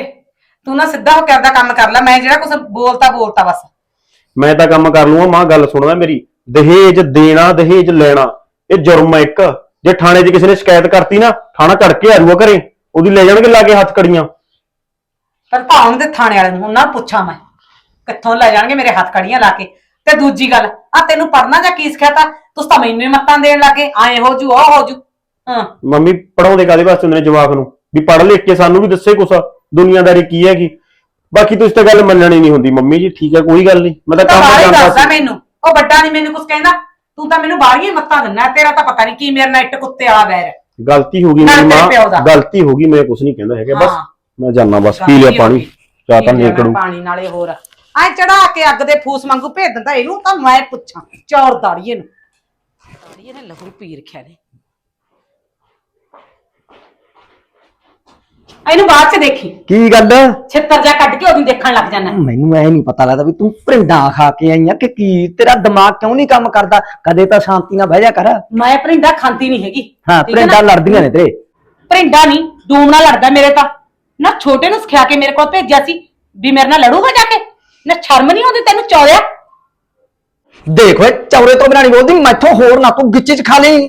ਤੂੰ ਨਾ ਸਿੱਧਾ ਹੋ ਕੇ ਆਪਦਾ ਕੰਮ ਕਰ ਲੈ ਮੈਂ ਜਿਹੜਾ ਕੁਝ ਬੋਲਤਾ ਬੋਲਤਾ ਬਸ। ਮੈਂ ਤਾਂ ਕੰਮ ਕਰ ਲੂੰਗਾ ਮਾਂ ਗੱਲ ਸੁਣਦਾ ਮੇਰੀ। ਦਹੇਜ ਦੇਣਾ ਦਹੇਜ ਲੈਣਾ ਇਹ ਜੁਰਮ ਹੈ ਇੱਕ। ਜੇ ਥਾਣੇ 'ਚ ਕਿਸੇ ਨੇ ਸ਼ਿਕਾਇਤ ਕਰਤੀ ਨਾ ਥਾਣਾ ਕੇ ਆ ਜਾਊਗਾ ਘਰੇ। ਉਹਦੀ ਲੈ ਜਾਣਗੇ ਲਾ ਕੇ ਹੱਥ ਕੜੀਆਂ। ਪਰ ਭਾਉਣ ਦੇ ਥਾਣੇ ਵਾਲੇ ਨੂੰ? ਨੂੰ ਪੁੱਛਾਂ ਮੈਂ। ਕਿੱਥੋਂ ਲੈ ਜਾਣਗੇ ਮੇਰੇ ਹੱਥ ਕੜੀਆਂ ਲਾ ਕੇ? ਤੇ ਦੂਜੀ ਗੱਲ ਆ ਤੈਨੂੰ ਪੜਨਾ ਜਾਂ ਕੀ ਸਿਖਾਤਾ? ਤੁਸੀਂ ਤਾਂ ਮੈਨੂੰ ਹੀ ਮੱਤਾਂ ਦੇਣ ਲੱਗੇ। ਆਏ ਹੋ ਜੂ ਉਹ ਹੋ ਜੂ। ਹਾਂ। ਮੰਮੀ ਪੜਾਉਂਦੇ ਕਾਦੇ ਵਾਸਤੇ ਹੁੰਦੇ ਨੇ ਜਵਾਕ ਨੂੰ? ਵੀ ਪੜ੍ਹ ਲਿਖ ਕੇ ਸਾਨੂੰ ਵੀ ਦੱਸੇ ਕੁਛ ਦੁਨੀਆਦਾਰੀ ਕੀ ਹੈਗੀ? ਬਾਕੀ ਤੁਸੀਂ ਤਾਂ ਗੱਲ ਮੰਨਣੀ ਨਹੀਂ ਹੁੰਦੀ ਮੰਮੀ ਜੀ ਠੀਕ ਹੈ ਕੋਈ ਗੱਲ ਨਹੀਂ। ਮੈਂ ਤਾਂ ਤਾਂ ਕੰਮ ਬਾਹਰ ਹੀ ਜਾਂਦਾ ਦੱਸਦਾ ਸੀ। ਮੈਨੂੰ। ਉਹ ਵੱਡਾ ਨਹੀਂ ਮੈਨੂੰ ਕੁਝ ਕਹਿੰਦਾ। ਤੂੰ ਤਾਂ ਮੈਨੂੰ ਬਾਹਰੀਆਂ ਹੀ ਮੱਤਾਂ ਦਿੰਦਾ। ਤੇਰਾ ਤਾਂ ਪਤਾ ਨਹੀਂ ਕੀ ਮੇਰੇ ਨਾਲ ਇੱਟ ਕੁੱਤੇ ਆ ਬੈਰ ਗਲਤੀ ਹੋ ਗਈ ਮੇਰੀ ਤੇਰੇ ਪਿਓ ਦਾ। ਮਾਂ ਗਲਤੀ ਹੋ ਗਈ ਮੈਂ ਕੁਛ ਨਹੀਂ ਕਹਿੰਦਾ ਹੈਗਾ। ਬਸ ਹਾਂ। ਮੈਂ ਜਾਣਾ ਬਸ ਪੀ ਲਿਆ ਪਾਣੀ ਚਾਹ ਤਾਂ ਨੇਕੜੂ ਪਾਣੀ ਨਾਲੇ ਹੋਰ। ਐ ਚੜਾ ਕੇ ਅੱਗ ਦੇ ਫੂਸ ਵਾਂਗੂ ਭੇਜ ਦਿੰਦਾ। ਇਹਨੂੰ ਤਾਂ ਮੈਂ ਪੁੱਛਾਂ। ਚੌਰ ਦਾੜੀਏ ਨੂੰ। ਦਾੜੀਏ ਨੇ ਲਹੂ ਪੀ ਰੱਖਿਆ ਨੇ। ਇਹਨੂੰ ਬਾਅਦ ਚ ਦੇਖੀ। ਕੀ ਗੱਲ? ਛਿੱਤਰ ਜਾ ਕੱਢ ਕੇ ਉਹਦੀ ਦੇਖਣ ਲੱਗ ਜਾਣਾ ਮੈਨੂੰ ਐ ਨਹੀਂ ਪਤਾ ਲੱਗਦਾ ਵੀ ਤੂੰ ਭਰਿੰਡਾ ਖਾ ਕੇ ਆਈ ਆ ਕਿ ਕੀ? ਤੇਰਾ ਦਿਮਾਗ ਕਿਉਂ ਨਹੀਂ ਕੰਮ ਕਰਦਾ? ਕਦੇ ਤਾਂ ਸ਼ਾਂਤੀ ਨਾਲ ਬਹਿ ਜਾ ਕਰ। ਮੈਂ ਭਰਿੰਡਾ ਖਾਂਦੀ ਨਹੀਂ ਹੈਗੀ। ਹਾਂ ਠੀਕ ਹੈ ਨਾ? ਭਰਿੰਡਾ ਲੜਦੀਆਂ ਨੇ ਤੇਰੇ। ਭਰਿੰਡਾ ਨਹੀਂ ਦੂਮ ਨਾਲ ਲੜਦਾ ਮੇਰੇ ਤਾਂ। ਨਾ ਛੋਟੇ ਨੂੰ ਸਿਖਾ ਕੇ ਮੇਰੇ ਕੋਲ ਭੇਜਿਆ ਸੀ ਵੀ ਮੇਰੇ ਨਾਲ ਲੜੂਗਾ ਜਾ ਕੇ। ਨਾ ਸ਼ਰਮ ਨਹੀਂ ਆਉਂਦੀ ਤੈਨੂੰ ਚੌਰਿਆ ਦੇਖ ਓਏ ਚੌਰੇ ਤੋਂ ਬਿਨਾਂ ਨਹੀਂ ਬੋਲਦੀ ਮੈਥੋਂ ਹੋਰ ਨਾ ਤੂੰ ਗਿੱਚੇ ਚ ਖਾ ਲਈ।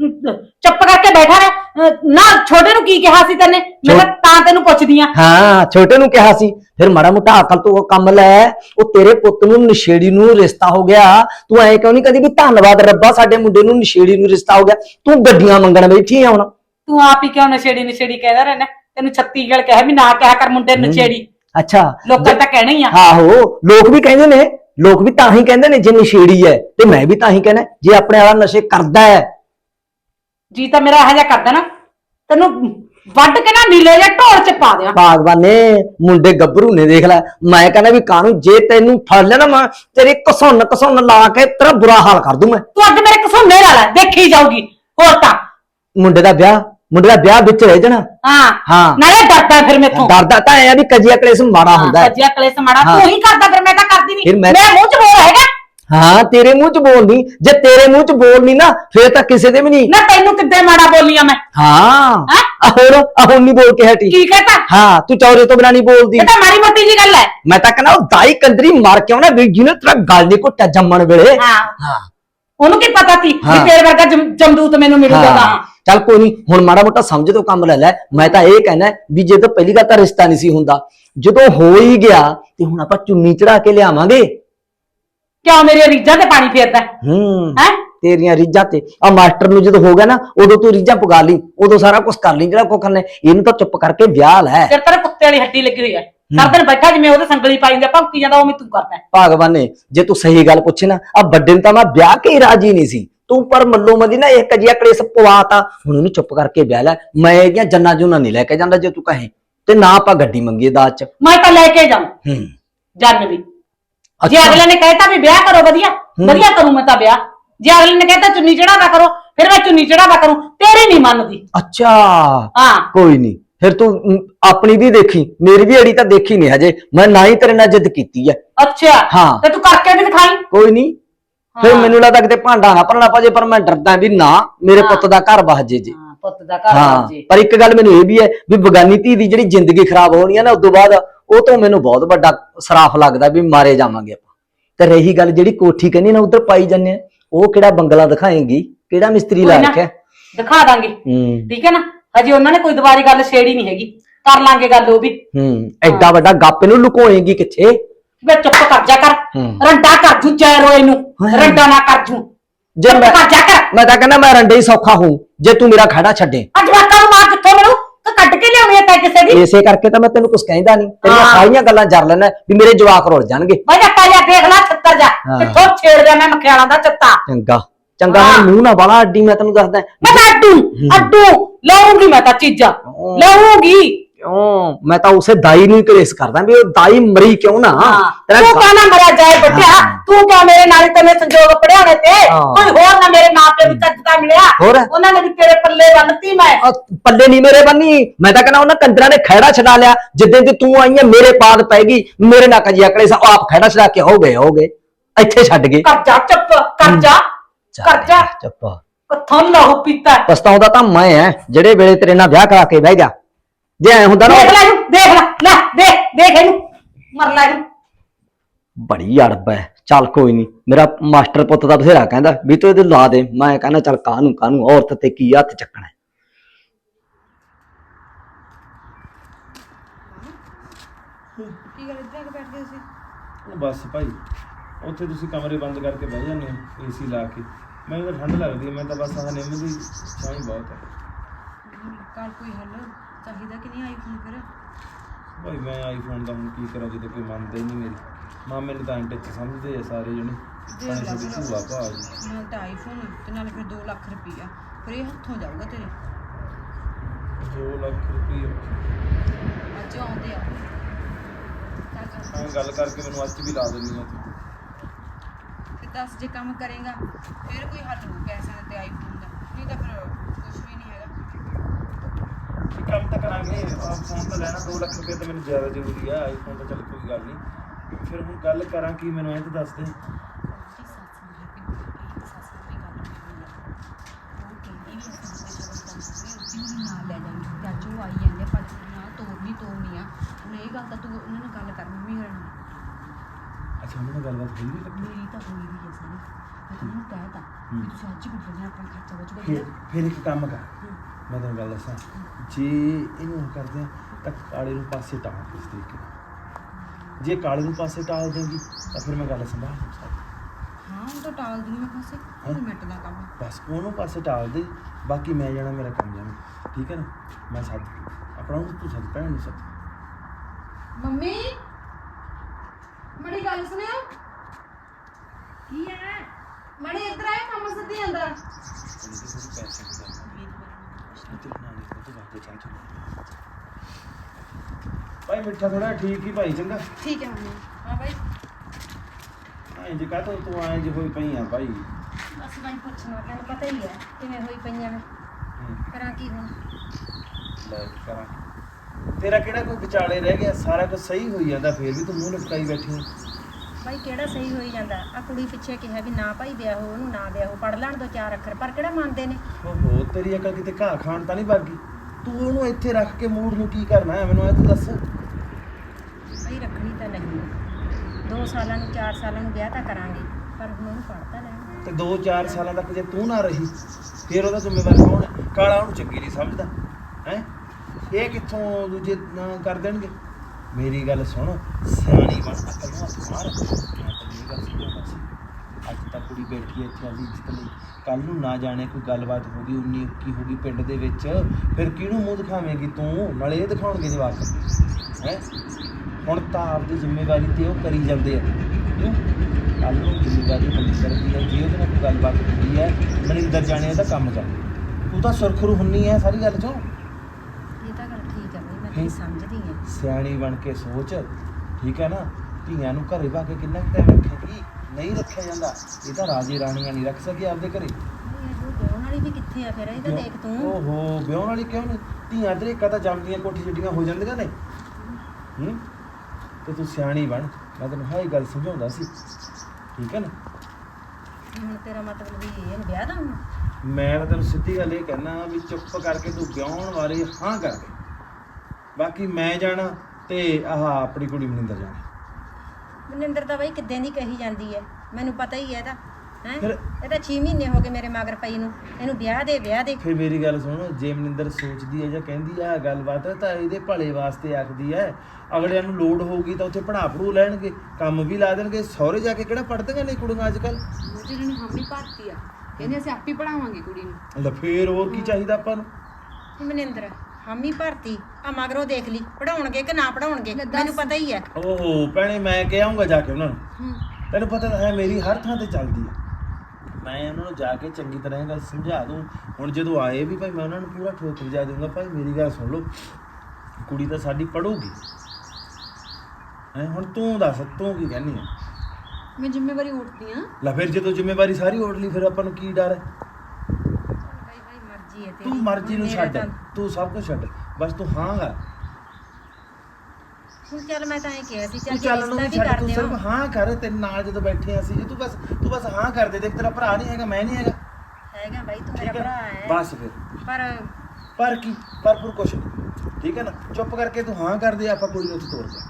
ਚੁੱਪ ਕਰਕੇ ਬੈਠਾ ਰਹਿ। ਅਹ ਨਾ ਛੋਟੇ ਨੂੰ ਕੀ ਕਿਹਾ ਸੀ ਤੈਨੇ? ਮੈਂ ਤਾਂ ਤਾਂ ਤੈਨੂੰ ਪੁੱਛਦੀ ਆ। ਹਾਂ ਛੋਟੇ ਨੂੰ ਕਿਹਾ ਸੀ। ਫਿਰ ਮਾੜਾ ਮੋਟਾ ਅਕਲ ਤੋਂ ਉਹ ਕੰਮ ਲੈ। ਉਹ ਤੇਰੇ ਪੁੱਤ ਨੂੰ ਨਸ਼ੇੜੀ ਨੂੰ ਰਿਸ਼ਤਾ ਹੋ ਗਿਆ। ਤੂੰ ਐ ਕਿਉਂ ਨਹੀਂ ਕਦੀ ਵੀ ਧੰਨਵਾਦ ਰੱਬਾ ਸਾਡੇ ਮੁੰਡੇ ਨੂੰ ਨਸ਼ੇੜੀ ਨੂੰ ਰਿਸ਼ਤਾ ਹੋ ਗਿਆ। ਤੂੰ ਗੱਡੀਆਂ ਮੰਗਣ ਬੈਠੀ ਆ ਹੁਣ। ਤੂੰ ਆਪ ਹੀ ਕਿਉਂ ਨਸ਼ੇੜੀ ਨਸ਼ੇੜੀ ਕਹਿਦਾ ਰਹਿਣਾ? ਤੈਨੂੰ 36 ਗਲ ਕਹਿ ਵੀ ਨਾ ਕਿਹਾ ਕਰ ਮੁੰਡੇ ਨੂੰ ਨਸ਼ੇੜੀ। ਅੱਛਾ। ਲੋਕਾਂ ਤਾਂ ਕਹਿਣਾ ਹੀ ਆ। ਆਹੋ ਲੋਕ ਵੀ ਕਹਿੰਦੇ ਨੇ। ਲੋਕ ਵੀ ਤਾਂ ਹੀ ਕਹਿੰਦੇ ਨੇ ਜੇ ਨਸ਼ੇੜੀ ਹੈ ਤੇ ਮੈਂ ਵੀ ਤਾਂ ਹੀ ਕਹਿਣਾ। ਜੇ ਆਪਣੇ ਵਾਲਾ ਨਸ਼ੇ ਕਰਦਾ ਹੈ ਜੀ ਤਾਂ ਮੇਰਾ ਇਹੋ ਜਿਹਾ ਕਰਦਾ ਨਾ ਤੈਨੂੰ ਵੱਢ ਕੇ ਨਾ ਨੀਲੇ ਜਾਂ ਢੋਲ ਚ ਪਾ ਦਿਆਂ। ਭਾਗਵਾਨੇ ਮੁੰਡੇ ਗੱਭਰੂ ਨੇ ਦੇਖ ਲੈ। ਮੈਂ ਕਹਿੰਦਾ ਵੀ ਕਾਨੂੰ ਜੇ ਤੈਨੂੰ ਫੜ ਲਿਆ ਨਾ ਮੈਂ ਤੇਰੀ ਕਸੁੰਨ ਕਸੁੰਨ ਲਾ ਕੇ ਤੇਰਾ ਬੁਰਾ ਹਾਲ ਕਰ ਦੂੰ ਮੈਂ। ਤੂੰ ਅੱਜ ਮੇਰੇ ਕਸੂਨੇ ਲਾ ਲੈ ਦੇਖੀ ਜਾਊਗੀ। ਹੋਰ ਤਾਂ। ਮੁੰਡੇ ਦਾ ਵਿਆਹ ਮੁੰਡੇ ਦਾ ਵਿਆਹ ਵਿੱਚ ਰਹਿ ਜਾਣਾ। ਹਾਂ। ਹਾਂ। ਨਾਲੇ ਡਰਦਾ ਫਿਰ ਮੈਥੋਂ। ਡਰਦਾ ਤਾਂ ਐ ਆ ਵੀ ਕਜੀਆ ਕਲੇਸ਼ ਮਾੜਾ ਹੁੰਦਾ। ਹੈ। ਸੱਜਿਆ ਕਲੇਸ਼ ਮਾੜਾ। ਹਾਂ। ਤੂੰ ਹੀ। ਕਰਦਾ ਫਿਰ ਮੈਂ ਤਾਂ ਕਰਦੀ ਨਹੀਂ ਫਿਰ ਮੈਂ- ਮੇਰੇ ਮੂੰਹ ਚ ਬੋਲ ਹੈਗਾ। ਹਾਂ ਤੇਰੇ ਮੂੰਹ ਚ ਬੋਲਨੀ ਜੇ ਤੇਰੇ ਮੂੰਹ ਚ ਬੋਲਨੀ ਨਾ ਫੇਰ ਤਾਂ ਕਿਸੇ ਦੇ ਵੀ ਨਹੀਂ। ਨਾ ਤੈਨੂੰ ਕਿੱਦੇ ਮਾੜਾ ਬੋਲੀਆਂ ਮੈਂ? ਹਾਂ। ਹੈਂ? ਆ ਹੋਰ ਆ ਹੁਣ ਨਹੀਂ ਬੋਲ ਕੇ ਹਟੀ। ਕੀ ਕਹਤਾ? ਹਾਂ ਤੂੰ ਚੌਰੇ ਤੋਂ ਬਿਨਾ ਨਹੀਂ ਬੋਲਦੀ। ਇਹ ਤਾਂ ਮਾੜੀ ਮੋਟੀ ਜੀ ਗੱਲ ਹੈ। ਮੈਂ ਤਾਂ ਕਹਿੰਦਾ ਉਹ ਦਾਈ ਕੰਦਰੀ ਮਾਰ ਕੇ ਆਉਣਾ ਵੀ ਜਿਹਨੇ ਤੇਰਾ ਗੱਲ ਨਹੀਂ ਘੁੱਟਿਆ ਜੰਮਣ ਵੇਲੇ। ਹਾਂ। ਹਾਂ। ਉਹਨੂੰ ਕੀ ਪਤਾ ਸੀ ਵੀ ਹਾਂ। ਤੇਰੇ ਵਰਗਾ ਜਮ- ਜਮਦੂਤ ਮੈਨੂੰ ਮਿਲੂਗਾ ਹਾਂ। ਚੱਲ ਕੋਈ ਨਹੀਂ ਹੁਣ ਮਾੜਾ ਮੋਟਾ ਸਮਝ ਤੋਂ ਕੰਮ ਲੈ ਲੈ। ਮੈਂ ਤਾਂ ਇਹ ਕਹਿਣਾ ਵੀ ਜੇ ਤਾਂ ਪਹਿਲੀ ਗੱਲ ਤਾਂ ਰਿਸ਼ਤਾ ਨਹੀਂ ਸੀ ਹੁੰਦਾ। ਜਦੋਂ ਹੋ ਹੀ ਗਿਆ ਤੇ ਹੁਣ ਆਪਾਂ ਚੁੰਨੀ ਚੜਾ ਕੇ ਲਿਆਵਾਂਗੇ। ਕਿਉਂ ਮੇਰੇ ਰੀਝਾਂ ਤੇ ਪਾਣੀ ਫੇਰਦਾ ਹੂੰ? ਹੈ ਤੇਰੀਆਂ ਰੀਝਾਂ ਤੇ। ਆ ਮਾਸਟਰ ਨੂੰ ਜਦੋਂ ਹੋ ਗਿਆ ਨਾ ਉਦੋਂ ਤੂੰ ਰੀਝਾਂ ਪੁਗਾ ਲਈ ਉਦੋਂ ਸਾਰਾ ਕੁਝ ਕਰ ਲਈ ਜਿਹੜਾ ਕੋ ਕਰਨਾ। ਇਹਨੂੰ ਤਾਂ ਚੁੱਪ ਕਰਕੇ ਵਿਆਹ ਲੈ। ਫਿਰ ਤੇਰੇ ਕੁੱਤੇ ਵਾਲੀ ਹੱਡੀ ਲੱਗੀ ਹੋਈ ਹੈ। ਸਾਰਾ ਦਿਨ ਬੈਠਾ ਜਿਵੇਂ ਉਹਦੇ ਸੰਗਲੀ ਪਾਈ ਜਾਂਦਾ ਭੌਂਕੀ ਜਾਂਦਾ ਉਵੇਂ ਤੂੰ ਕਰਦਾ। ਭਗਵਾਨੇ ਜੇ ਤੂੰ ਸਹੀ ਗੱਲ ਪੁੱਛੇ ਨਾ ਆ ਵੱਡੇ ਨੂੰ ਤਾਂ ਮੈਂ ਵਿਆਹ ਕੇ ਹੀ ਰਾਜੀ ਨਹੀਂ ਸੀ। ਤੂੰ ਪਰ ਮੱਲੋ ਮਦੀ ਨਾ ਇੱਕ ਜਿਹਾ ਕਲੇਸ਼ ਪਵਾਤਾ ਹੁਣ ਇਹਨੂੰ ਚੁੱਪ ਕਰਕੇ ਵਿਆਹ ਲੈ। ਮੈਂ ਇਹਦੀਆਂ ਜੰਨਾ ਜੁਨਾ ਨਹੀਂ ਲੈ ਕੇ ਜਾਂਦਾ ਜੇ ਤੂੰ ਕਹੇ। ਤੇ ਨਾ ਆਪਾਂ ਗੱਡੀ ਮੰਗੀਏ ਦਾਜ ਚ। ਮੈਂ ਤਾਂ ਲੈ ਕੇ ਜਾਉਂ ਹੂੰ। ਜਨ ਵੀ। ਜੇ ਅੱਛਾ। ਅਗਲੇ ਨੇ ਕਹਿਤਾ ਵੀ ਵਿਆਹ ਕਰੋ ਵਧੀਆ। ਵਧੀਆ ਕਰੂੰ ਮੈਂ ਤਾਂ ਵਿਆਹ। ਜੇ ਅਗਲੇ ਨੇ ਕਹਿਤਾ ਚੁੰਨੀ ਚੜਾਵਾ ਕਰੋ ਫਿਰ ਮੈਂ ਚੁੰਨੀ ਚੜਾਵਾ ਕਰੂੰ। ਤੇਰੀ ਨਹੀਂ ਮੰਨਦੀ। ਅੱਛਾ। ਹਾਂ। ਕੋਈ ਨਹੀਂ। ਫਿਰ ਤੂੰ ਮ, ਆਪਣੀ ਵੀ ਦੇਖੀ। ਮੇਰੀ ਵੀ ਅੜੀ ਤਾਂ ਦੇਖੀ ਨਹੀਂ ਹਜੇ। ਮੈਂ ਨਾ ਹੀ ਤੇਰੇ ਨਾਲ ਜਿੱਦ ਕੀਤੀ ਹੈ। ਅੱਛਾ। ਹਾਂ। ਤੇ ਤੂੰ ਕਰਕੇ ਵੀ ਦਿਖਾਈ। ਕੋਈ ਨਹੀਂ। ਫਿਰ ਹਾਂ। ਮੈਨੂੰ ਲੱਗਦਾ ਕਿਤੇ ਭਾਂਡਾ ਨਾ ਭਰਨਾ ਪਜੇ ਪਰ ਮੈਂ ਡਰਦਾ ਵੀ ਨਾ। ਮੇਰੇ ਪੁੱਤ ਦਾ ਘਰ ਵਸ ਜੇ ਜੀ। ਹਾਂ ਪੁੱਤ ਦਾ ਘਰ ਹਾਂ। ਜੇ। ਪਰ ਇੱਕ ਗੱਲ ਮੈਨੂੰ ਇਹ ਵੀ ਹੈ ਵੀ ਬਗਾਨੀ ਧੀ ਦੀ ਜਿਹੜੀ ਜ਼ਿੰਦਗੀ ਖਰਾਬ ਹੋਣੀ ਹੈ ਨਾ ਉਦੋਂ ਬਾਅਦ ਉਹ ਤੋਂ ਮੈਨੂੰ ਬਹੁਤ ਵੱਡਾ ਸਰਾਫ ਲੱਗਦਾ ਵੀ ਮਾਰੇ ਜਾਵਾਂਗੇ ਆਪਾਂ। ਤੇ ਰਹੀ ਗੱਲ ਜਿਹੜੀ ਕੋਠੀ ਕਹਿੰਦੀ ਨਾ ਉਧਰ ਪਾਈ ਜੰਨੇ ਉਹ ਕਿਹੜਾ ਬੰਗਲਾ ਦਿਖਾਏਗੀ? ਕਿਹੜਾ ਮਿਸਤਰੀ ਲਾ ਕੋਈ ਨਾ, ਰੱਖਿਆ? ਦਿਖਾ ਦਾਂਗੇ। ਹੂੰ। ਠੀਕ ਹੈ ਨਾ? ਹਜੇ ਉਹਨਾਂ ਨੇ ਕੋਈ ਦੁਬਾਰੀ ਗੱਲ ਛੇੜੀ ਨਹੀਂ ਹੈਗੀ। ਕਰ ਲਾਂਗੇ ਗੱਲ ਉਹ ਵੀ। ਹੂੰ ਐਡਾ ਵੱਡਾ ਗੱਪ ਨੂੰ ਲੁਕੋਏਗੀ ਕਿੱਥੇ? ਵੇ ਚੁੱਪ ਕਰ ਜਾ ਕਰ। ਹੂੰ। ਰੰਡਾ ਕਰ ਜੂ ਜੈ ਰੋਏ ਨੂੰ ਹਾਂ। ਰੰਡਾ ਨਾ ਕਰ ਜੂ। ਜੇ ਚੁੱਪ ਮੈਂ ਕਰ ਜਾ ਕਰ। ਮੈਂ ਤਾਂ ਕਹਿੰਦਾ ਮੈਂ ਰੰਡੇ ਹੀ ਸੌਖਾ ਹੂੰ। ਜੇ ਤੂੰ ਮੇਰਾ ਖੜਾ ਛੱਡੇ ਵਾਕਾਂ ਨੂੰ ਮਾਰ ਕਿੱਥੋਂ ਮਿਲੂ ਕਿ ਕੱਢ ਕੇ ਲਿਆਉਣੀ ਹੈ ਕਿਸੇ ਦੀ? ਇਸੇ ਕਰਕੇ ਤਾਂ ਮੈਂ ਤੈਨੂੰ ਕੁਝ ਕਹਿੰਦਾ ਨਹੀਂ। ਤੇਰੀਆਂ ਹਾਂ। ਸਾਰੀਆਂ ਗੱਲਾਂ ਜਰ ਲੈਣਾ ਵੀ ਮੇਰੇ ਜਵਾਕ ਰੁੱਲ ਜਾਣਗੇ। ਬਈ ਜੱਟਾ ਜਾ ਦੇਖ ਲੈ ਛੱਤਰ ਜਾ। ਹਾਂ। ਕਿੱਥੋਂ ਛੇੜ ਦਿਆ ਮੈਂ ਮਖਿਆਲਾਂ ਦਾ ਚੱਤਾ ਚੰਗਾ। ਚੰਗਾ ਹਾਂ। ਹੁਣ ਮੂੰਹ ਨਾ ਬਾਲਾ ਅੱਡੀ ਮੈਂ ਤੈਨੂੰ ਦੱਸਦਾ। ਮੈਂ ਤਾਂ ਅੱਡੂ ਅੱਡੂ ਲਾਉਂਗੀ ਮੈਂ ਤਾਂ ਚੀਜ਼ਾਂ। ਲਾਉਂਗੀ। ਕਿਉਂ? ਮੈਂ ਤਾਂ ਉਸੇ ਦਾਈ ਨੂੰ ਕਲੇਸ਼ ਕਰਦਾ ਵੀ ਉਹ ਦਾਈ ਮਰੀ ਕਿਉਂ ਨਾ? ਤੂੰ ਗਾ- ਕਾਹਨਾ ਮਰਿਆ ਜਾਏ ਬੱਟਿਆ। ਤੂੰ ਕਿਉਂ ਮੇਰੇ ਨਾਲ ਤੈਨੂੰ ਸੰਜੋਗ ਪੜਿਆਣੇ ਤੇ। ਕੋਈ ਹੋਰ ਨਾ ਮੇਰੇ ਮਾਪੇ ਨੂੰ ਚੱਜਦਾ ਮਿਲਿਆ? ਉਹਨਾਂ ਨੇ ਵੀ ਤੇਰੇ ਪੱਲੇ ਬੰਨਤੀ ਮੈਂ। ਪੱਲੇ ਨਹੀਂ ਮੇਰੇ ਬੰਨੀ। ਮੈਂ ਤਾਂ ਕਹਿੰਦਾ ਉਹਨਾਂ ਕੰਦਰਾਂ ਨੇ ਖੈੜਾ ਛਡਾ ਲਿਆ। ਜਿੱਦਾਂ ਦੀ ਤੂੰ ਆਈ ਹੈ ਮੇਰੇ ਪਾਦ ਪੈ ਗਈ। ਮੇਰੇ ਨਾਲ ਕਜਿਆ ਕਲੇ ਸਾ ਆਪ ਖੈੜਾ ਛਡਾ ਕੇ ਹੋ ਗਏ ਹੋ ਗਏ। ਇੱਥੇ ਛੱਡ ਗਏ। ਕਰ ਜਾ ਚੁੱਪ ਕਰ ਜਾ ਕਰ ਜਾ ਚੁੱਪ। ਕਿੱਥੋਂ ਲਹੂ ਪੀਤਾ? ਹੈ? ਪਛਤਾਉਂਦਾ ਤਾਂ ਮੈਂ ਐ। ਜਿਹੜੇ ਵੇਲੇ ਤੇਰੇ ਨਾਲ ਵਿਆਹ ਕਰਾ ਕੇ ਬਹਿ ਗਿਆ ਜੇ ਐ ਹੁੰਦਾ ਨਾ ਦੇਖ ਲੈ ਇਹਨੂੰ ਦੇਖ ਲੈ ਲੈ ਦੇਖ ਦੇਖ ਇਹਨੂੰ ਮਰ ਲੈ ਇਹਨੂੰ। ਬੜੀ ਅੜਬ ਹੈ ਚੱਲ ਕੋਈ ਨਹੀਂ ਮੇਰਾ ਮਾਸਟਰ ਪੁੱਤ ਦਾ ਬਥੇਰਾ ਕਹਿੰਦਾ ਵੀ ਤੂੰ ਇਹਦੇ ਲਾ ਦੇ। ਮੈਂ ਕਹਿੰਦਾ ਚੱਲ ਕਾਹਨੂੰ ਕਾਹਨੂੰ ਔਰਤ ਤੇ ਕੀ ਹੱਥ ਚੱਕਣਾ ਹੈ। ਕੀ ਗੱਲ ਇੱਥੇ ਆ ਕੇ ਬੈਠ ਗਏ ਸੀ ਉਹ ਬਸ ਭਾਈ ਉੱਥੇ ਤੁਸੀਂ ਕਮਰੇ ਬੰਦ ਕਰਕੇ ਬਹਿ ਜਾਂਦੇ ਹੋ ਏਸੀ ਲਾ ਕੇ। ਮੈਨੂੰ ਤਾਂ ਠੰਡ ਲੱਗਦੀ ਹੈ ਮੈਂ ਤਾਂ ਬਸ ਆਹ ਨਿੰਮ ਦੀ ਛਾਂ ਹੀ ਬਹੁਤ ਹੈ ਕੱਲ ਕੋਈ ਹੱਲ। ਚਾਹੀਦਾ ਕਿ ਨਹੀਂ ਆਈਫੋਨ ਫਿਰ ਭਾਈ ਮੈਂ ਆਈਫੋਨ ਦਾ ਹੁਣ ਕੀ ਕਰਾਂ ਜਦੋਂ ਕੋਈ ਮੰਨਦਾ ਹੀ ਨਹੀਂ ਮੇਰੀ। ਮਾਮੇ ਨੂੰ ਤਾਂ ਇੰਟੈਚ ਸਮਝਦੇ ਆ ਸਾਰੇ ਜਣੇ। ਦੇਖ ਲਾ ਛੋਟੀ। ਭੂਆ ਭਾ ਜੀ। ਨਾਲ ਤਾਂ ਆਈਫੋਨ ਤੇ ਨਾਲ ਫਿਰ 2 ਲੱਖ ਰੁਪਈਆ। ਫਿਰ ਇਹ ਹੱਥੋਂ ਜਾਊਗਾ ਤੇਰੇ? 2 ਲੱਖ ਰੁਪਏ ਅੱਜ ਆਉਂਦੇ ਆ। ਚੱਲ ਚੱਲ ਹਾਂ ਗੱਲ ਕਰਕੇ ਮੈਨੂੰ ਅੱਜ ਵੀ ਲਾ ਦਿੰਦੀ ਆ ਤੂੰ। ਫਿਰ ਦੱਸ ਜੇ ਕੰਮ ਕਰੇਗਾ ਫਿਰ ਕੋਈ ਹੱਲ ਹੋਊ ਪੈਸਿਆਂ ਦਾ ਤੇ ਆਈਫੋਨ ਦਾ। ਨਹੀਂ ਤਾਂ ਫਿਰ ਕੁਝ ਵੀ ਨਹੀਂ ਹੈਗਾ ਇੱਕ ਕੰਮ ਤਾਂ ਕਰਾਂਗੇ। ਫੋਨ ਤਾਂ ਲੈਣਾ 2 ਲੱਖ ਰੁਪਏ ਤਾਂ ਮੈਨੂੰ ਜ਼ਿਆਦਾ ਜ਼ਰੂਰੀ ਆ ਆਈਫੋਨ ਤਾਂ ਚੱਲ ਕੋਈ ਗੱਲ ਨਹੀਂ। ਫਿਰ ਹੁਣ ਗੱਲ ਕਰਾਂ ਕੀ ਮੈਨੂੰ ਇਹ ਤਾਂ ਦੱਸ ਦੇ। ਅੱਛਾ ਉਹਨਾਂ ਨਾਲ ਗੱਲਬਾਤ ਹੋਈ ਨਹੀਂ ਲੱਗੀ? ਮੇਰੀ ਤਾਂ ਹੋਈ ਵੀ ਹੈ ਸਾਰੀ। ਮੈਂ ਤੈਨੂੰ ਨੂੰ ਕਹਿ ਤਾ ਵੀ ਤੁਸੀਂ ਅੱਜ ਹੀ ਬਿਠਾ ਆਪਣਾ ਖਰਚਾ ਬਚੂਗਾ ਫਿਰ ਇੱਕ ਕੰਮ ਕਰ। ਮੈਂ ਤੈਨੂੰ ਗੱਲ ਦੱਸਾਂ ਜੇ ਇਹਨੂੰ ਉਹ ਕਰਦੇ ਆ ਤਾਂ ਕਾਲੇ ਨੂੰ ਪਾਸੇ ਟਾਲ ਇਸ ਤਰੀਕੇ ਨਾਲ। ਜੇ ਕਾਲੇ ਨੂੰ ਪਾਸੇ ਟਾਲ ਦੇਂਗੀ ਤਾਂ ਫਿਰ ਮੈਂ ਗੱਲ ਸੰਭਾਲ ਨਹੀਂ ਸਕਦਾ ਹਾਂ ਉਹ ਤਾਂ ਟਾਲ ਦੂੰਗੀ ਮੈਂ ਪਾਸੇ ਉਹ ਮਿੰਟ ਦਾ ਕੰਮ। ਬਸ ਉਹਨੂੰ ਪਾਸੇ ਟਾਲ ਦੇ ਬਾਕੀ ਮੈਂ ਜਾਣਾ ਮੇਰਾ ਕੰਮ ਜਾਣਾ। ਠੀਕ ਹੈ ਨਾ? ਮੈਂ ਸੱਦ ਆਪਣਾ ਉਹਨੂੰ ਤੂੰ ਸੱਦ ਭੈਣ ਨੂੰ ਸੱਦ। ਮੰਮੀ ਮੜੀ ਗੱਲ ਸੁਣਿਓ। ਕੀ ਹੈ? ਮੜੀ ਇੱਧਰ ਆਏ ਕੰਮ ਸੱਦੀ ਜਾਂਦਾ ਭਾਈ ਮਿੱਠਾ ਥੋੜਾ ਠੀਕ ਹੀ ਭਾਈ ਚੰਗਾ? ਠੀਕ ਹੈ ਮੰਮੀ। ਹਾਂ ਬਾਈ ਐਂ ਜੇ ਕਾਹ ਤੂੰ ਐਂ ਜੇ ਹੋਈ ਪਈ ਆ ਭਾਈ? ਬਸ ਬਾਈ ਪੁੱਛਣਾ ਤੈਨੂੰ ਪਤਾ ਹੀ ਹੈ ਕਿਵੇਂ ਹੋਈ ਪਈਆਂ ਮੈਂ। ਕਰਾਂ ਕੀ ਹੁਣ? ਲੈ ਕਰਾਂ। ਤੇਰਾ ਕਿਹੜਾ ਕੋਈ ਵਿਚਾਲੇ ਰਹਿ ਗਿਆ? ਸਾਰਾ ਕੁਝ ਸਹੀ ਹੋਈ ਜਾਂਦਾ ਫੇਰ ਵੀ ਤੂੰ ਮੂੰਹ ਲਟਕਾਈ ਬੈਠੀ ਆਂ। ਬਾਈ ਕਿਹੜਾ ਸਹੀ ਹੋਈ ਜਾਂਦਾ? ਆ ਕੁੜੀ ਪਿੱਛੇ ਕਿਹਾ ਵੀ ਨਾ ਭਾਈ ਵਿਆਹੋ ਉਹਨੂੰ ਨਾ ਵਿਆਹੋ ਪੜ ਲੈਣ ਦੋ ਚਾਰ ਅੱਖਰ ਪਰ ਕਿਹੜਾ ਮੰਨਦੇ ਨੇ? ਓਹੋ ਤੇਰੀ ਅਕਲ ਕਿਤੇ ਘਾਹ ਖਾਣ ਤਾਂ ਨਹੀਂ ਬਾਗੀ ਤੂੰ ਉਹਨੂੰ ਇੱਥੇ ਰੱਖ ਕੇ ਮੂਡ ਨੂੰ ਕੀ ਕਰਨਾ ਹੈ? ਮੈਨੂੰ ਇਹ ਤਾਂ ਦੱਸ। ਭਾਈ ਰੱਖਣੀ ਤਾਂ ਨਹੀਂ। ਦੋ ਸਾਲਾਂ ਨੂੰ ਚਾਰ ਸਾਲਾਂ ਨੂੰ ਵਿਆਹ ਤਾਂ ਕਰਾਂਗੇ ਪਰ ਹੁਣ ਉਹਨੂੰ ਪੜਤਾ ਲੈਣ ਤੇ 2-4 ਸਾਲਾਂ ਤੱਕ ਜੇ ਤੂੰ ਨਾ ਰਹੀ ਫੇਰ ਉਹਦਾ ਜ਼ਿੰਮੇਵਾਰ ਕੌਣ ਹੈ? ਕਾਲਾ ਉਹਨੂੰ ਚੰਗੀ ਨਹੀਂ ਸਮਝਦਾ ਹੈ? ਇਹ ਕਿੱਥੋਂ ਦੂਜੇ ਕਰ ਦੇਣਗੇ? ਮੇਰੀ ਗੱਲ ਸੁਣ ਬਣ ਅਕਲ ਮਾਰ ਅੱਜ ਤੱਕ ਕੁੜੀ ਬੈਠੀ ਹੈ ਇੱਥੇ ਆਦੀ ਇੱਜ਼ਤ ਲਈ ਕੱਲ ਨੂੰ ਨਾ ਜਾਣੇ ਕੋਈ ਗੱਲਬਾਤ ਹੋ ਗਈ ਉਨੀ ਇੱਕੀ ਹੋ ਗਈ ਪਿੰਡ ਦੇ ਵਿੱਚ ਫਿਰ ਕਿਹਨੂੰ ਮੂੰਹ ਦਿਖਾਵੇਂਗੀ ਤੂੰ ਨਾਲੇ ਇਹ ਦਿਖਾਉਣਗੇ ਜਵਾਕ ਹੈ ਹੁਣ ਤਾਂ ਆਪਦੀ ਜ਼ਿੰਮੇਵਾਰੀ ਤੇ ਉਹ ਕਰੀ ਜਾਂਦੇ ਆ ਕੱਲ ਨੂੰ ਜ਼ਿੰਮੇਵਾਰੀ ਮਨਿੰਦਰ ਦੀ ਹੈ ਜੇ ਉਹਦੇ ਨਾਲ ਕੋਈ ਗੱਲਬਾਤ ਹੁੰਦੀ ਹੈ। ਮਨਿੰਦਰ ਜਾਣੇ ਉਹਦਾ ਕੰਮ ਕਰ ਤੂੰ ਤਾਂ ਸੁਰਖਰੂ ਹੁੰਨੀ ਹੈ ਸਾਰੀ ਗੱਲ ਚੋਂ ਇਹ ਤਾਂ ਗੱਲ ਠੀਕ ਹੈ ਮੈਂ ਸਮਝਦੀ ਹਾਂ। ਸਿਆਣੀ ਬਣ ਕੇ ਸੋਚ। ਠੀਕ ਹੈ ਨਾ? ਧੀਆਂ ਨੂੰ ਘਰੇ ਪਾ ਕੇ ਕਿੰਨਾ ਟਾਈਮ ਰੱਖੇਗੀ? ਨਹੀਂ ਰੱਖਿਆ ਜਾਂਦਾ। ਇਹ ਤਾਂ ਰਾਜੇ ਰਾਣੀਆਂ ਨਹੀਂ ਰੱਖ ਸਕੇ ਆਪਦੇ ਘਰੇ। ਵਿਆਹਣ ਵਾਲੀ ਵੀ ਕਿੱਥੇ ਆ ਫਿਰ ਇਹ ਤਾਂ ਦੇਖ ਤੂੰ ਓਹੋ ਵਿਆਹਣ ਵਾਲੀ ਕਿਉਂ ਨਹੀਂ? ਧੀਆਂ ਤੇਰੇ ਕਦਾ ਜੰਮਦੀਆਂ ਕੋਠੀ ਛੱਡੀਆਂ ਹੋ ਜਾਂਦੀਆਂ ਨੇ। ਹੂੰ? ਤੇ ਤੂੰ ਸਿਆਣੀ ਬਣ। ਮੈਂ ਤੈਨੂੰ ਹਾਈ ਗੱਲ ਸਮਝਾਉਂਦਾ ਸੀ। ਠੀਕ ਹੈ ਨਾ? ਹੁਣ ਤੇਰਾ ਮਤਲਬ ਵੀ ਇਹਨੂੰ ਵਿਆਹ ਦਾ ਹੁਣ? ਮੈਂ ਤਾਂ ਤੈਨੂੰ ਸਿੱਧੀ ਗੱਲ ਇਹ ਕਹਿਣਾ ਵੀ ਚੁੱਪ ਕਰਕੇ ਤੂੰ ਵਿਆਹਣ ਵਾਲੀ ਹਾਂ ਕਰ ਦੇ। ਬਾਕੀ ਮੈਂ ਜਾਣਾ ਤੇ ਆਹ ਆਪਣੀ ਕੁੜੀ ਮਨਿੰਦਰ ਜਾਣਾ। ਮਨਿੰਦਰ ਤਾਂ ਬਾਈ ਕਿੱਦਾਂ ਦੀ ਕਹੀ ਜਾਂਦੀ ਹੈ ਮੈਨੂੰ ਪਤਾ ਹੀ ਹੈ ਇਹਦਾ ਹੈ? ਫਿਰ- ਇਹ ਤਾਂ 6 ਮਹੀਨੇ ਹੋ ਗਏ ਮੇਰੇ ਮਗਰ ਪਈ ਨੂੰ ਇਹਨੂੰ ਵਿਆਹ ਦੇ ਵਿਆਹ ਦੇ। ਫਿਰ ਮੇਰੀ ਗੱਲ ਸੁਣ ਜੇ ਮਨਿੰਦਰ ਸੋਚਦੀ ਹੈ ਜਾਂ ਕਹਿੰਦੀ ਆ ਗੱਲਬਾਤ ਤਾਂ ਇਹਦੇ ਭਲੇ ਵਾਸਤੇ ਆਖਦੀ ਹੈ ਅਗਲਿਆਂ ਨੂੰ ਲੋੜ ਹੋਊਗੀ ਤਾਂ ਉੱਥੇ ਪੜਾ ਪੜੂ ਲੈਣਗੇ ਕੰਮ ਵੀ ਲਾ ਦੇਣਗੇ ਸਹੁਰੇ ਜਾ ਕੇ ਕਿਹੜਾ ਪੜਦੀਆਂ ਨੇ ਕੁੜੀਆਂ ਅੱਜ ਕੱਲ ਜਿਹਨਾਂ ਨੂੰ ਹਾਮੀ ਭਰਤੀ ਆ ਕਹਿੰਦੇ ਅਸੀਂ ਆਪੇ ਪੜਾਵਾਂਗੇ ਕੁੜੀ ਨੂੰ। ਲੈ ਫੇਰ ਹੋਰ ਕੀ ਚਾਹੀਦਾ ਆਪਾਂ ਨੂੰ? ਮਨਿੰਦਰ ਹਾਮੀ ਭਰਤੀ। ਆ ਮਗਰੋਂ ਦੇਖ ਲਈ ਪੜਾਉਣਗੇ ਕਿ ਨਾ ਪੜਾਉਣਗੇ ਲੈ ਦੱਸ। ਮੈਨੂੰ ਪਤਾ ਹੀ ਹੈ। ਓਹੋ ਭੈਣੇ ਮੈਂ ਕਹਿ ਆਉਂਗਾ ਜਾ ਕੇ ਉਹਨਾਂ ਨੂੰ। ਹੂੰ। ਤੈਨੂੰ ਪਤਾ ਤਾਂ ਹੈ ਮੇਰੀ ਹਰ ਥਾਂ ਤੇ ਚੱਲਦੀ ਹੈ। ਮੈਂ ਉਹਨਾਂ ਨੂੰ ਜਾ ਕੇ ਚੰਗੀ ਤਰ੍ਹਾਂ ਇਹ ਗੱਲ ਸਮਝਾ ਦੂੰ। ਹੁਣ ਜਦੋਂ ਆਏ ਵੀ ਭਾਈ ਮੈਂ ਉਹਨਾਂ ਨੂੰ ਪੂਰਾ ਠੋਕ ਵਜਾ ਦੂੰਗਾ ਭਾਈ ਮੇਰੀ ਗੱਲ ਸੁਣ ਲਓ। ਕੁੜੀ ਤਾਂ ਸਾਡੀ ਪੜੂਗੀ ਹੈ ਹੁਣ ਤੂੰ ਦੱਸ ਤੂੰ ਕੀ ਕਹਿੰਦੀ ਆ? ਮੈਂ ਜ਼ਿੰਮੇਵਾਰੀ ਉੱਠਦੀ ਆ। ਲੈ ਫਿਰ ਜਦੋਂ ਜ਼ਿੰਮੇਵਾਰੀ ਸਾਰੀ ਓਢ ਲਈ ਫਿਰ ਆਪਾਂ ਨੂੰ ਕੀ ਡਰ ਹੈ? ਮਰਜ਼ੀ ਹੈ ਤੂੰ ਮਰਜ਼ੀ ਨੂੰ ਛੱਡ ਤਾਂ- ਤੂੰ ਸਭ ਕੁਝ ਛੱਡ ਬਸ ਤੂੰ ਹਾਂ ਕਰ। ਹੁਣ ਚੱਲ ਮੈਂ ਤਾਂ ਇਹ ਕਿਹਾ ਸੀ ਤੂੰ ਚੱਲ ਚੱਲ ਨੂੰ ਰਿਸ਼ਤਾ ਵੀ ਛੱਡ ਤੂੰ ਸਿਰਫ ਹਾਂ ਕਰ ਤੇਰੇ ਨਾਲ ਜਦੋਂ ਬੈਠੇ ਅਸੀਂ ਜੇ ਤੂੰ ਬਸ ਤੂੰ ਬਸ ਹਾਂ ਕਰ ਦੇ ਦੇਖ ਤੇਰਾ ਭਰਾ ਨਹੀਂ ਹੈਗਾ ਮੈਂ ਨਹੀਂ ਹੈਗਾ। ਹੈਗਾ ਬਾਈ ਤੂੰ ਮੇਰਾ ਭਰਾ ਹੈ? ਹੈ। ਬਸ ਫਿਰ। ਪਰ ਪਰ ਕੀ? ਪਰ ਪੁਰ ਕੁਛ ਨਹੀਂ ਠੀਕ ਹੈ ਨਾ? ਚੁੱਪ ਕਰਕੇ ਤੂੰ ਹਾਂ ਕਰ ਦੇ ਆਪਾਂ ਕੁੜੀ ਨੂੰ ਉੱਥੇ ਤੋਰ ਜਾ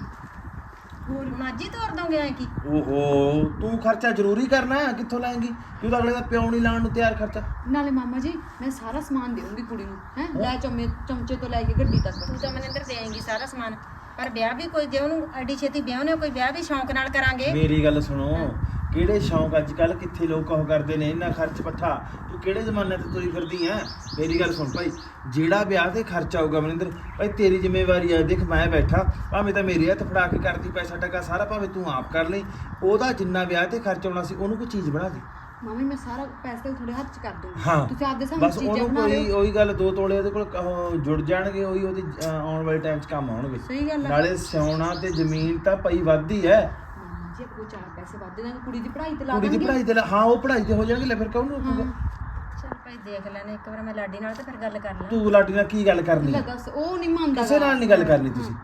ਹੋਰ ਮਾਜੀ ਤੋਰ ਦੋਗੇ ਐ ਕੀ? ਓਹੋ ਤੂੰ ਖਰਚਾ ਜ਼ਰੂਰੀ ਕਰਨਾ ਹੈ ਕਿੱਥੋਂ ਲਾਏਂਗੀ? ਤੂੰ ਤਾਂ ਅਗਲੇ ਦਾ ਪਿਓ ਨਹੀਂ ਲਾਉਣ ਨੂੰ ਤਿਆਰ ਖਰਚਾ। ਨਾਲੇ ਮਾਮਾ ਜੀ ਮੈਂ ਸਾਰਾ ਸਮਾਨ ਦੇਵਾਂਗੀ ਕੁੜੀ ਨੂੰ ਹੈ? ਲੈ ਚਮੇ ਚਮਚੇ ਤੋਂ ਲੈ ਕੇ ਗੱਡੀ ਤੱਕ। ਤੂੰ ਤਾਂ ਮਨਿੰਦਰ ਦੇਂਗੀ ਸਾਰਾ ਸਮਾਨ ਪਰ ਵਿਆਹ ਵੀ ਕੋਈ ਜੇ ਉਹਨੂੰ ਐਡੀ ਛੇਤੀ ਵਿਆਹ ਨੇ ਕੋਈ ਵਿਆਹ ਵੀ ਸ਼ੌਂਕ ਨਾਲ ਕਰਾਂਗੇ। ਮੇਰੀ ਗੱਲ ਸੁਣੋ ਕਿਹੜੇ ਸ਼ੌਂਕ ਅੱਜ ਕੱਲ ਕਿੱਥੇ ਲੋਕ ਉਹ ਕਰਦੇ ਨੇ? ਇੰਨਾ ਖਰਚ ਪੱਠਾ। ਤੂੰ ਕਿਹੜੇ ਜ਼ਮਾਨੇ ਤੇ ਤੁਰੀ ਫਿਰਦੀ ਐ? ਮੇਰੀ ਗੱਲ ਸੁਣ ਭਾਈ ਜਿਹੜਾ ਵਿਆਹ ਤੇ ਖਰਚਾ ਆਊਗਾ ਮਨਿੰਦਰ ਭਾਈ ਤੇਰੀ ਜ਼ਿੰਮੇਵਾਰੀ ਹੈ ਦੇਖ ਮੈਂ ਬੈਠਾ ਭਾਵੇਂ ਤਾਂ ਮੇਰੇ ਹੱਥ ਫੜਾ ਕੇ ਕਰਦੀ ਪੈਸਾ ਟਕਾ ਸਾਰਾ ਭਾਵੇਂ ਤੂੰ ਆਪ ਕਰ ਲਈ ਉਹਦਾ ਜਿੰਨਾ ਵਿਆਹ ਤੇ ਖਰਚ ਆਉਣਾ ਸੀ ਉਹਨੂੰ ਕੋਈ ਚੀਜ਼ ਬਣਾ ਦੇ। ਮਾਮੀ ਮੈਂ ਸਾਰਾ ਪੈਸੇ ਤੁਹਾਡੇ ਹੱਥ 'ਚ ਕਰ ਦੂੰਗੀ। ਤੁਸੀਂ ਆਪਦੇ ਸਾਹਮਣੇ ਬਸ ਉਹਨੂੰ ਕੋਈ ਉਹੀ ਗੱਲ ਦੋ ਤੋਲੇ ਉਹਦੇ ਕੋਲ ਜੁੜ ਜਾਣਗੇ ਉਹੀ ਉਹਦੀ ਆਉਣ ਵਾਲੇ ਟਾਈਮ 'ਚ ਕੰਮ ਆਉਣਗੇ। ਸਹੀ ਗੱਲ ਨਾਲੇ ਸਿਆਉਣਾ ਤੇ ਜ਼ਮੀਨ ਤਾਂ ਪਈ ਵੱਧਦੀ ਹੈ ਜੀ ਕੋਈ ਚਾਰ ਪੈਸੇ ਵੱਧ ਦੇਣਗੇ ਕੁੜੀ ਦੀ ਪੜ੍ਹਾਈ ਤੇ ਲਾ ਕੁੜੀ ਦੀ ਪੜ੍ਹਾਈ ਤੇ ਲਾ- ਹਾਂ ਉਹ ਪੜ੍ਹਾਈ ਤੇ ਹੋ ਜਾਣਗੇ ਲੈ ਫਿਰ ਕੌਣ ਰੋਕੂਗਾ ਚੱਲ ਭਾਈ ਦੇਖ ਲੈਣੇ ਇੱਕ ਵਾਰ ਮੈਂ ਲਾਡੀ ਨਾਲ ਤੇ ਫਿਰ ਗੱਲ ਕਰ ਲਾਂ। ਤੂੰ ਲਾਡੀ ਨਾਲ ਕੀ ਗੱਲ ਕਰਨੀ ਹੈ? ਦੱਸ ਉਹ ਨਹੀਂ ਮੰਨਦਾ ਕਿਸੇ ਨਾਲ ਨਹੀਂ ਗੱਲ ਕਰਨੀ ਤੁਸੀਂ।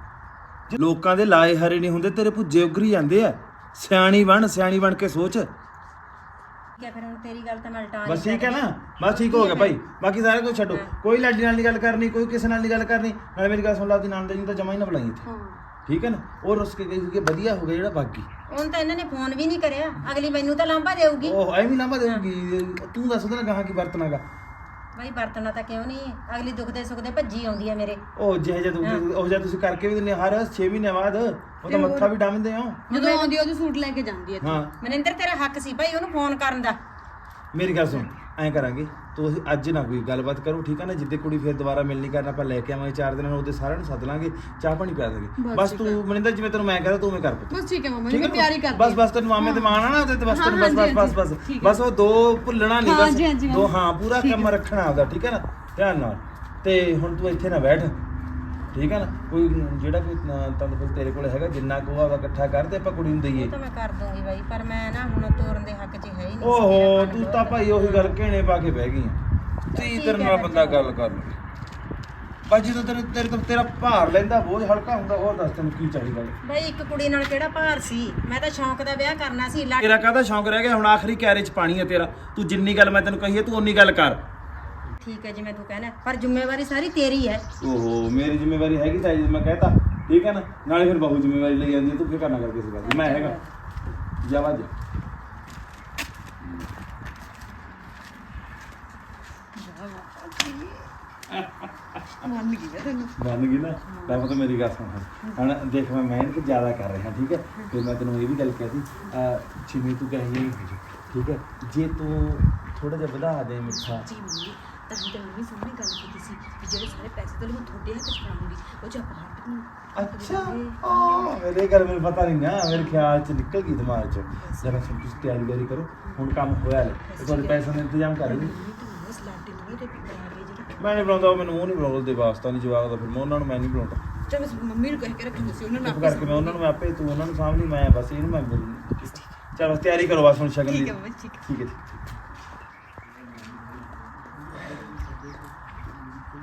ਜੇ ਲੋਕਾਂ ਦੇ ਲਾਏ ਹਰੇ ਨਹੀਂ ਹੁੰਦੇ ਤੇਰੇ ਭੁੱਜੇ ਉਗਰੀ ਜਾਂਦੇ ਆ। ਸਿਆਣੀ ਬਣ ਸਿਆਣੀ ਬਣ ਕੇ ਸੋਚ। ਠੀਕ ਹੈ ਫਿਰ ਹੁਣ ਤੇਰੀ ਗੱਲ ਤਾਂ ਮੈਂ ਉਲਟਾ ਬਸ ਠੀਕ ਹੈ ਨਾ? ਬਸ ਠੀਕ ਹੋ ਗਿਆ ਭਾਈ। ਬਾਕੀ ਸਾਰਾ ਕੁਝ ਛੱਡੋ। ਕੋਈ ਲਾਡੀ ਨਾਲ ਨਹੀਂ ਗੱਲ ਕਰਨੀ ਕੋਈ ਕਿਸੇ ਨਾਲ ਨਹੀਂ ਗੱਲ ਕਰਨੀ। ਨਾਲੇ ਮੇਰੀ ਗੱਲ ਸੁਣ ਲਾ ਦੀ ਨਾਮ ਦੇ ਨਹੀਂ ਜਮਾ ਹੀ ਨਾ ਬੁਲਾਈ ਇੱਥੇ। ਠੀਕ ਹੈ ਨਾ? ਉਹ ਰੁੱਸ ਕੇ ਗਈ ਕਿ ਵਧੀਆ ਹੋ ਗਿਆ ਜਿਹੜਾ ਬਾਗੀ। ਹੁਣ ਤਾਂ ਇਹਨਾਂ ਨੇ ਫੋਨ ਵੀ ਨਹੀਂ ਕਰਿਆ। ਅਗਲੀ ਮੈਨੂੰ ਤਾਂ ਲਾਂਭਾ ਦੇਊਗੀ। ਉਹ ਐਵੇਂ ਨਾ ਦੇਊਗੀ ਤੂੰ ਦੱਸ ਉਹਦੇ ਗਾਹਾਂ ਕੀ ਵਰਤਨਾਗਾ ਭਾਈ ਵਰਤਣਾ ਤਾਂ ਕਿਉਂ ਨਹੀਂ? ਅਗਲੀ ਦੁਖਦੇ ਸੁਖਦੇ ਭੱਜੀ ਆਉਂਦੀ ਹੈ ਮੇਰੇ। ਉਹ ਜਿਹੇ ਜਿਹਾ ਤੂੰ ਉਹ ਜਿਹਾ ਤੁਸੀਂ ਕਰਕੇ ਵੀ ਦਿੰਦੇ ਹੋ ਹਰ 6 ਮਹੀਨੇ ਬਾਅਦ ਉਹ ਤਾਂ ਮੱਥਾ ਵੀ ਡਾਮਦੇ ਹੋ। ਜਦੋਂ ਆਉਂਦੀ ਉਹਦੇ ਸੂਟ ਲੈ ਕੇ ਜਾਂਦੀ ਹੈ ਹਾਂ। ਮਨਿੰਦਰ ਤੇਰਾ ਹੱਕ ਸੀ ਭਾਈ ਉਹਨੂੰ ਫੋਨ ਕਰਨ ਦਾ। ਮੇਰੀ ਗੱਲ ਸੁਣ ਐਂ ਕਰਾਂਗੇ। ਤੂੰ ਅਸੀਂ ਅੱਜ ਨਾ ਕੋਈ ਗੱਲਬਾਤ ਕਰੋ ਠੀਕ ਆ ਨਾ? ਜਿੱਦੇ ਕੁੜੀ ਫਿਰ ਦੁਬਾਰਾ ਮਿਲਣੀ ਕਰਨਾ ਆਪਾਂ ਲੈ ਕੇ ਆਵਾਂਗੇ ਚਾਰ ਦਿਨਾਂ ਨੂੰ ਉਹਦੇ ਸਾਰਿਆਂ ਨੂੰ ਸੱਦ ਲਾਂਗੇ ਚਾਹ ਪਾਣੀ ਪਿਆ ਦਾਂਗੇ। ਬਸ ਤੂੰ ਮਨਿੰਦਰ ਜਿਵੇਂ ਤੈਨੂੰ ਮੈਂ ਕਹਦਾ ਤੂੰ ਮੈਂ ਕਰ ਪੁੱਤ। ਬਸ ਠੀਕ ਹੈ ਮਾਮਾ ਜੀ ਮੈਂ ਪਿਆਰੀ ਕਰਦੀ ਬਸ ਬਸ ਤੈਨੂੰ ਮਾਮੇ ਤੇ ਮਾਣ ਆ ਨਾ ਉਹਦੇ ਤੇ ਬਸ ਤੈਨੂੰ ਬਸ ਬਸ ਬਸ ਬਸ। ਬਸ ਉਹ ਦੋ ਭੁੱਲਣਾ ਨਹੀਂ ਬਸ ਦੋ ਹਾਂ ਪੂਰਾ ਕੰਮ ਰੱਖਣਾ ਆਪਦਾ ਠੀਕ ਹੈ ਨਾ? ਧਿਆਨ ਨਾਲ। ਤੇ ਹੁਣ ਤੂੰ ਇੱਥੇ ਨਾ ਬੈਠ। ਠੀਕ ਹੈ ਨਾ? ਕੋਈ ਜਿਹੜਾ ਕੋਈ ਤੰਦਫੁਲ ਤੇਰੇ ਕੋਲ ਹੈਗਾ ਜਿੰਨਾ ਕੋ ਆਪਦਾ ਇਕੱਠਾ ਕਰ ਤੇ ਆਪਾਂ ਕੁੜੀ ਨੂੰ ਦਈਏ। ਉਹ ਤਾਂ ਮੈਂ ਕਰ ਦੂੰਗੀ ਬਾਈ ਪਰ ਮੈਂ ਨਾ ਹੁਣ ਤੋਰਨ ਦੇ ਹੱਕ 'ਚ ਹੈ ਹੀ ਨਹੀਂ ਸੀ ਓਹੋ ਮਨ ਤੂੰ। ਤਾਂ ਭਾਈ ਉਹੀ ਗੱਲ ਕਹਿਣੇ ਪਾ ਕੇ ਬਹਿ ਗਈ ਆ। ਤੀ ਤੇਰੇ ਨਾਲ ਬੰਦਾ ਗੱਲ ਕਰ ਲਵੇ। ਬਸ ਜਦੋਂ ਤੇਰੇ ਤੇਰੇ ਤੋਂ ਤੇਰਾ ਭਾਰ ਲੈਂਦਾ ਬੋਝ ਹਲਕਾ ਹੁੰਦਾ ਹੋਰ ਦੱਸ ਤੈਨੂੰ ਕੀ ਚਾਹੀਦਾ ਬਾਈ ਇੱਕ ਕੁੜੀ ਨਾਲ ਕਿਹੜਾ ਭਾਰ ਸੀ? ਮੈਂ ਤਾਂ ਸ਼ੌਂਕ ਦਾ ਵਿਆਹ ਕਰਨਾ ਸੀ ਤੇਰਾ ਕਾਹਦਾ ਸ਼ੌਂਕ ਰਹਿ ਗਿਆ? ਹੁਣ ਆਖਰੀ ਕੈਰੇ ਚ ਪਾਣੀ ਹੈ ਤੇਰਾ। ਤੂੰ ਜਿੰਨੀ ਗੱਲ ਮੈਂ ਤੈਨੂੰ ਕਹੀ ਹੈ ਤੂੰ ਓਨੀ ਗੱਲ ਕਰ। ਠੀਕ ਹੈ ਜਿਵੇਂ ਤੂੰ ਕਹਿਣਾ ਪਰ ਜ਼ਿੰਮੇਵਾਰੀ ਸਾਰੀ ਤੇਰੀ ਹੈ। ਓਹੋ ਮੇਰੀ ਜ਼ਿੰਮੇਵਾਰੀ ਹੈਗੀ ਤਾਂ ਮੈਂ ਕਹਤਾ ਠੀਕ ਹੈ ਨਾ? ਨਾਲੇ ਫਿਰ ਬਹੁ ਜ਼ਿੰਮੇਵਾਰੀ ਲਈ ਜਾਂਦੀ ਹੈ, ਤੂੰ ਕੀ ਕਰਨਾ ਕਰਕੇ ਇਸ ਗੱਲ ਦੀ? ਮੈਂ ਹੈਗਾ। ਜਾ ਵਾ ਜਾ। ਮੰਨ ਗਈ ਮੈਂ ਤੈਨੂੰ। ਬਣ ਗਈ ਨਾ? ਤਾਂ ਤਾਂ ਮੇਰੀ ਗੱਲ ਸੁਣ। ਹੁਣ ਦੇਖ ਮੈਂ ਮਿਹਨਤ ਜ਼ਿਆਦਾ ਕਰ ਰਿਹਾ ਠੀਕ ਹੈ? ਤੇ ਮੈਂ ਤੈਨੂੰ ਇਹ ਵੀ ਗੱਲ ਕਹਤੀ ਛਿਮੀ ਤੂੰ ਕਹੀ ਠੀਕ ਹੈ? ਜੇ ਤੂੰ ਥੋੜਾ ਜਿਹਾ ਵਧਾ ਦੇ ਮਿੱਠਾ ਜੀ ਮੰਮੀ। ਤਾਂ ਹੀ ਤਾਂ ਮੰਮੀ ਸਾਹਮਣੇ ਗੱਲ ਕੀਤੀ ਸੀ ਵੀ ਜਿਹੜੇ ਸਾਰੇ ਪੈਸੇ ਤਾਂ ਮੈਂ ਤੁਹਾਡੇ ਹੱਥ 'ਚ ਫੜਾਉਂਗੀ ਉਹ ਚ ਆਪਾਂ ਹੱਟ ਨੂੰ ਅੱਛਾ ਆ ਮੇਰੇ ਘਰ ਮੈਨੂੰ ਪਤਾ ਨਹੀਂ ਨਾ ਮੇਰੇ ਖਿਆਲ ਚ ਨਿਕਲ ਗਈ ਦਿਮਾਗ ਚ। ਜਰਾ ਸੁਣ ਤੁਸੀਂ ਤਿਆਰੀ ਤਿਆਰੀ ਕਰੋ ਹੁਣ ਕੰਮ ਹੋਇਆ ਲੈ ਇੱਕ ਵਾਰ ਪੈਸੇ ਦਾ ਇੰਤਜ਼ਾਮ ਕਰ ਲਈ ਜਿਹੜਾ ਮੈਂ ਨਹੀਂ ਬੁਲਾਉਂਦਾ ਉਹ ਮੈਨੂੰ ਉਹ ਨਹੀਂ ਬੁਲਾਉਂਦੇ ਵਾਸਤਾ ਨਹੀਂ ਜਵਾਬ ਦਾ ਫਿਰ ਮੈਂ ਉਹਨਾਂ ਨੂੰ ਮੈਂ ਨਹੀਂ ਬੁਲਾਉਂਦਾ ਚਲ ਮੈਂ ਮੰਮੀ ਨੂੰ ਕਹਿ ਕੇ ਰੱਖੂੰਗੀ ਸੀ ਉਹਨਾਂ ਨੂੰ ਚੁੱਪ ਕਰਕੇ ਮੈਂ ਉਹਨਾਂ ਨੂੰ ਆਪੇ ਤੂੰ ਉਹਨਾਂ ਨੂੰ ਲਈ ਮੈਂ ਬਸ ਇਹਨੂੰ ਮੈਂ ਬੋਲ ਚਲ ਤਿਆਰੀ ਕਰੋ ਬਸ ਹੁਣ ਸ਼ਗਨ ਦੀ। ਠੀਕ ਹੈ ਮੰਮੀ ਠੀਕ ਹੈ। ਠੀਕ ਹੈ ਠੀਕ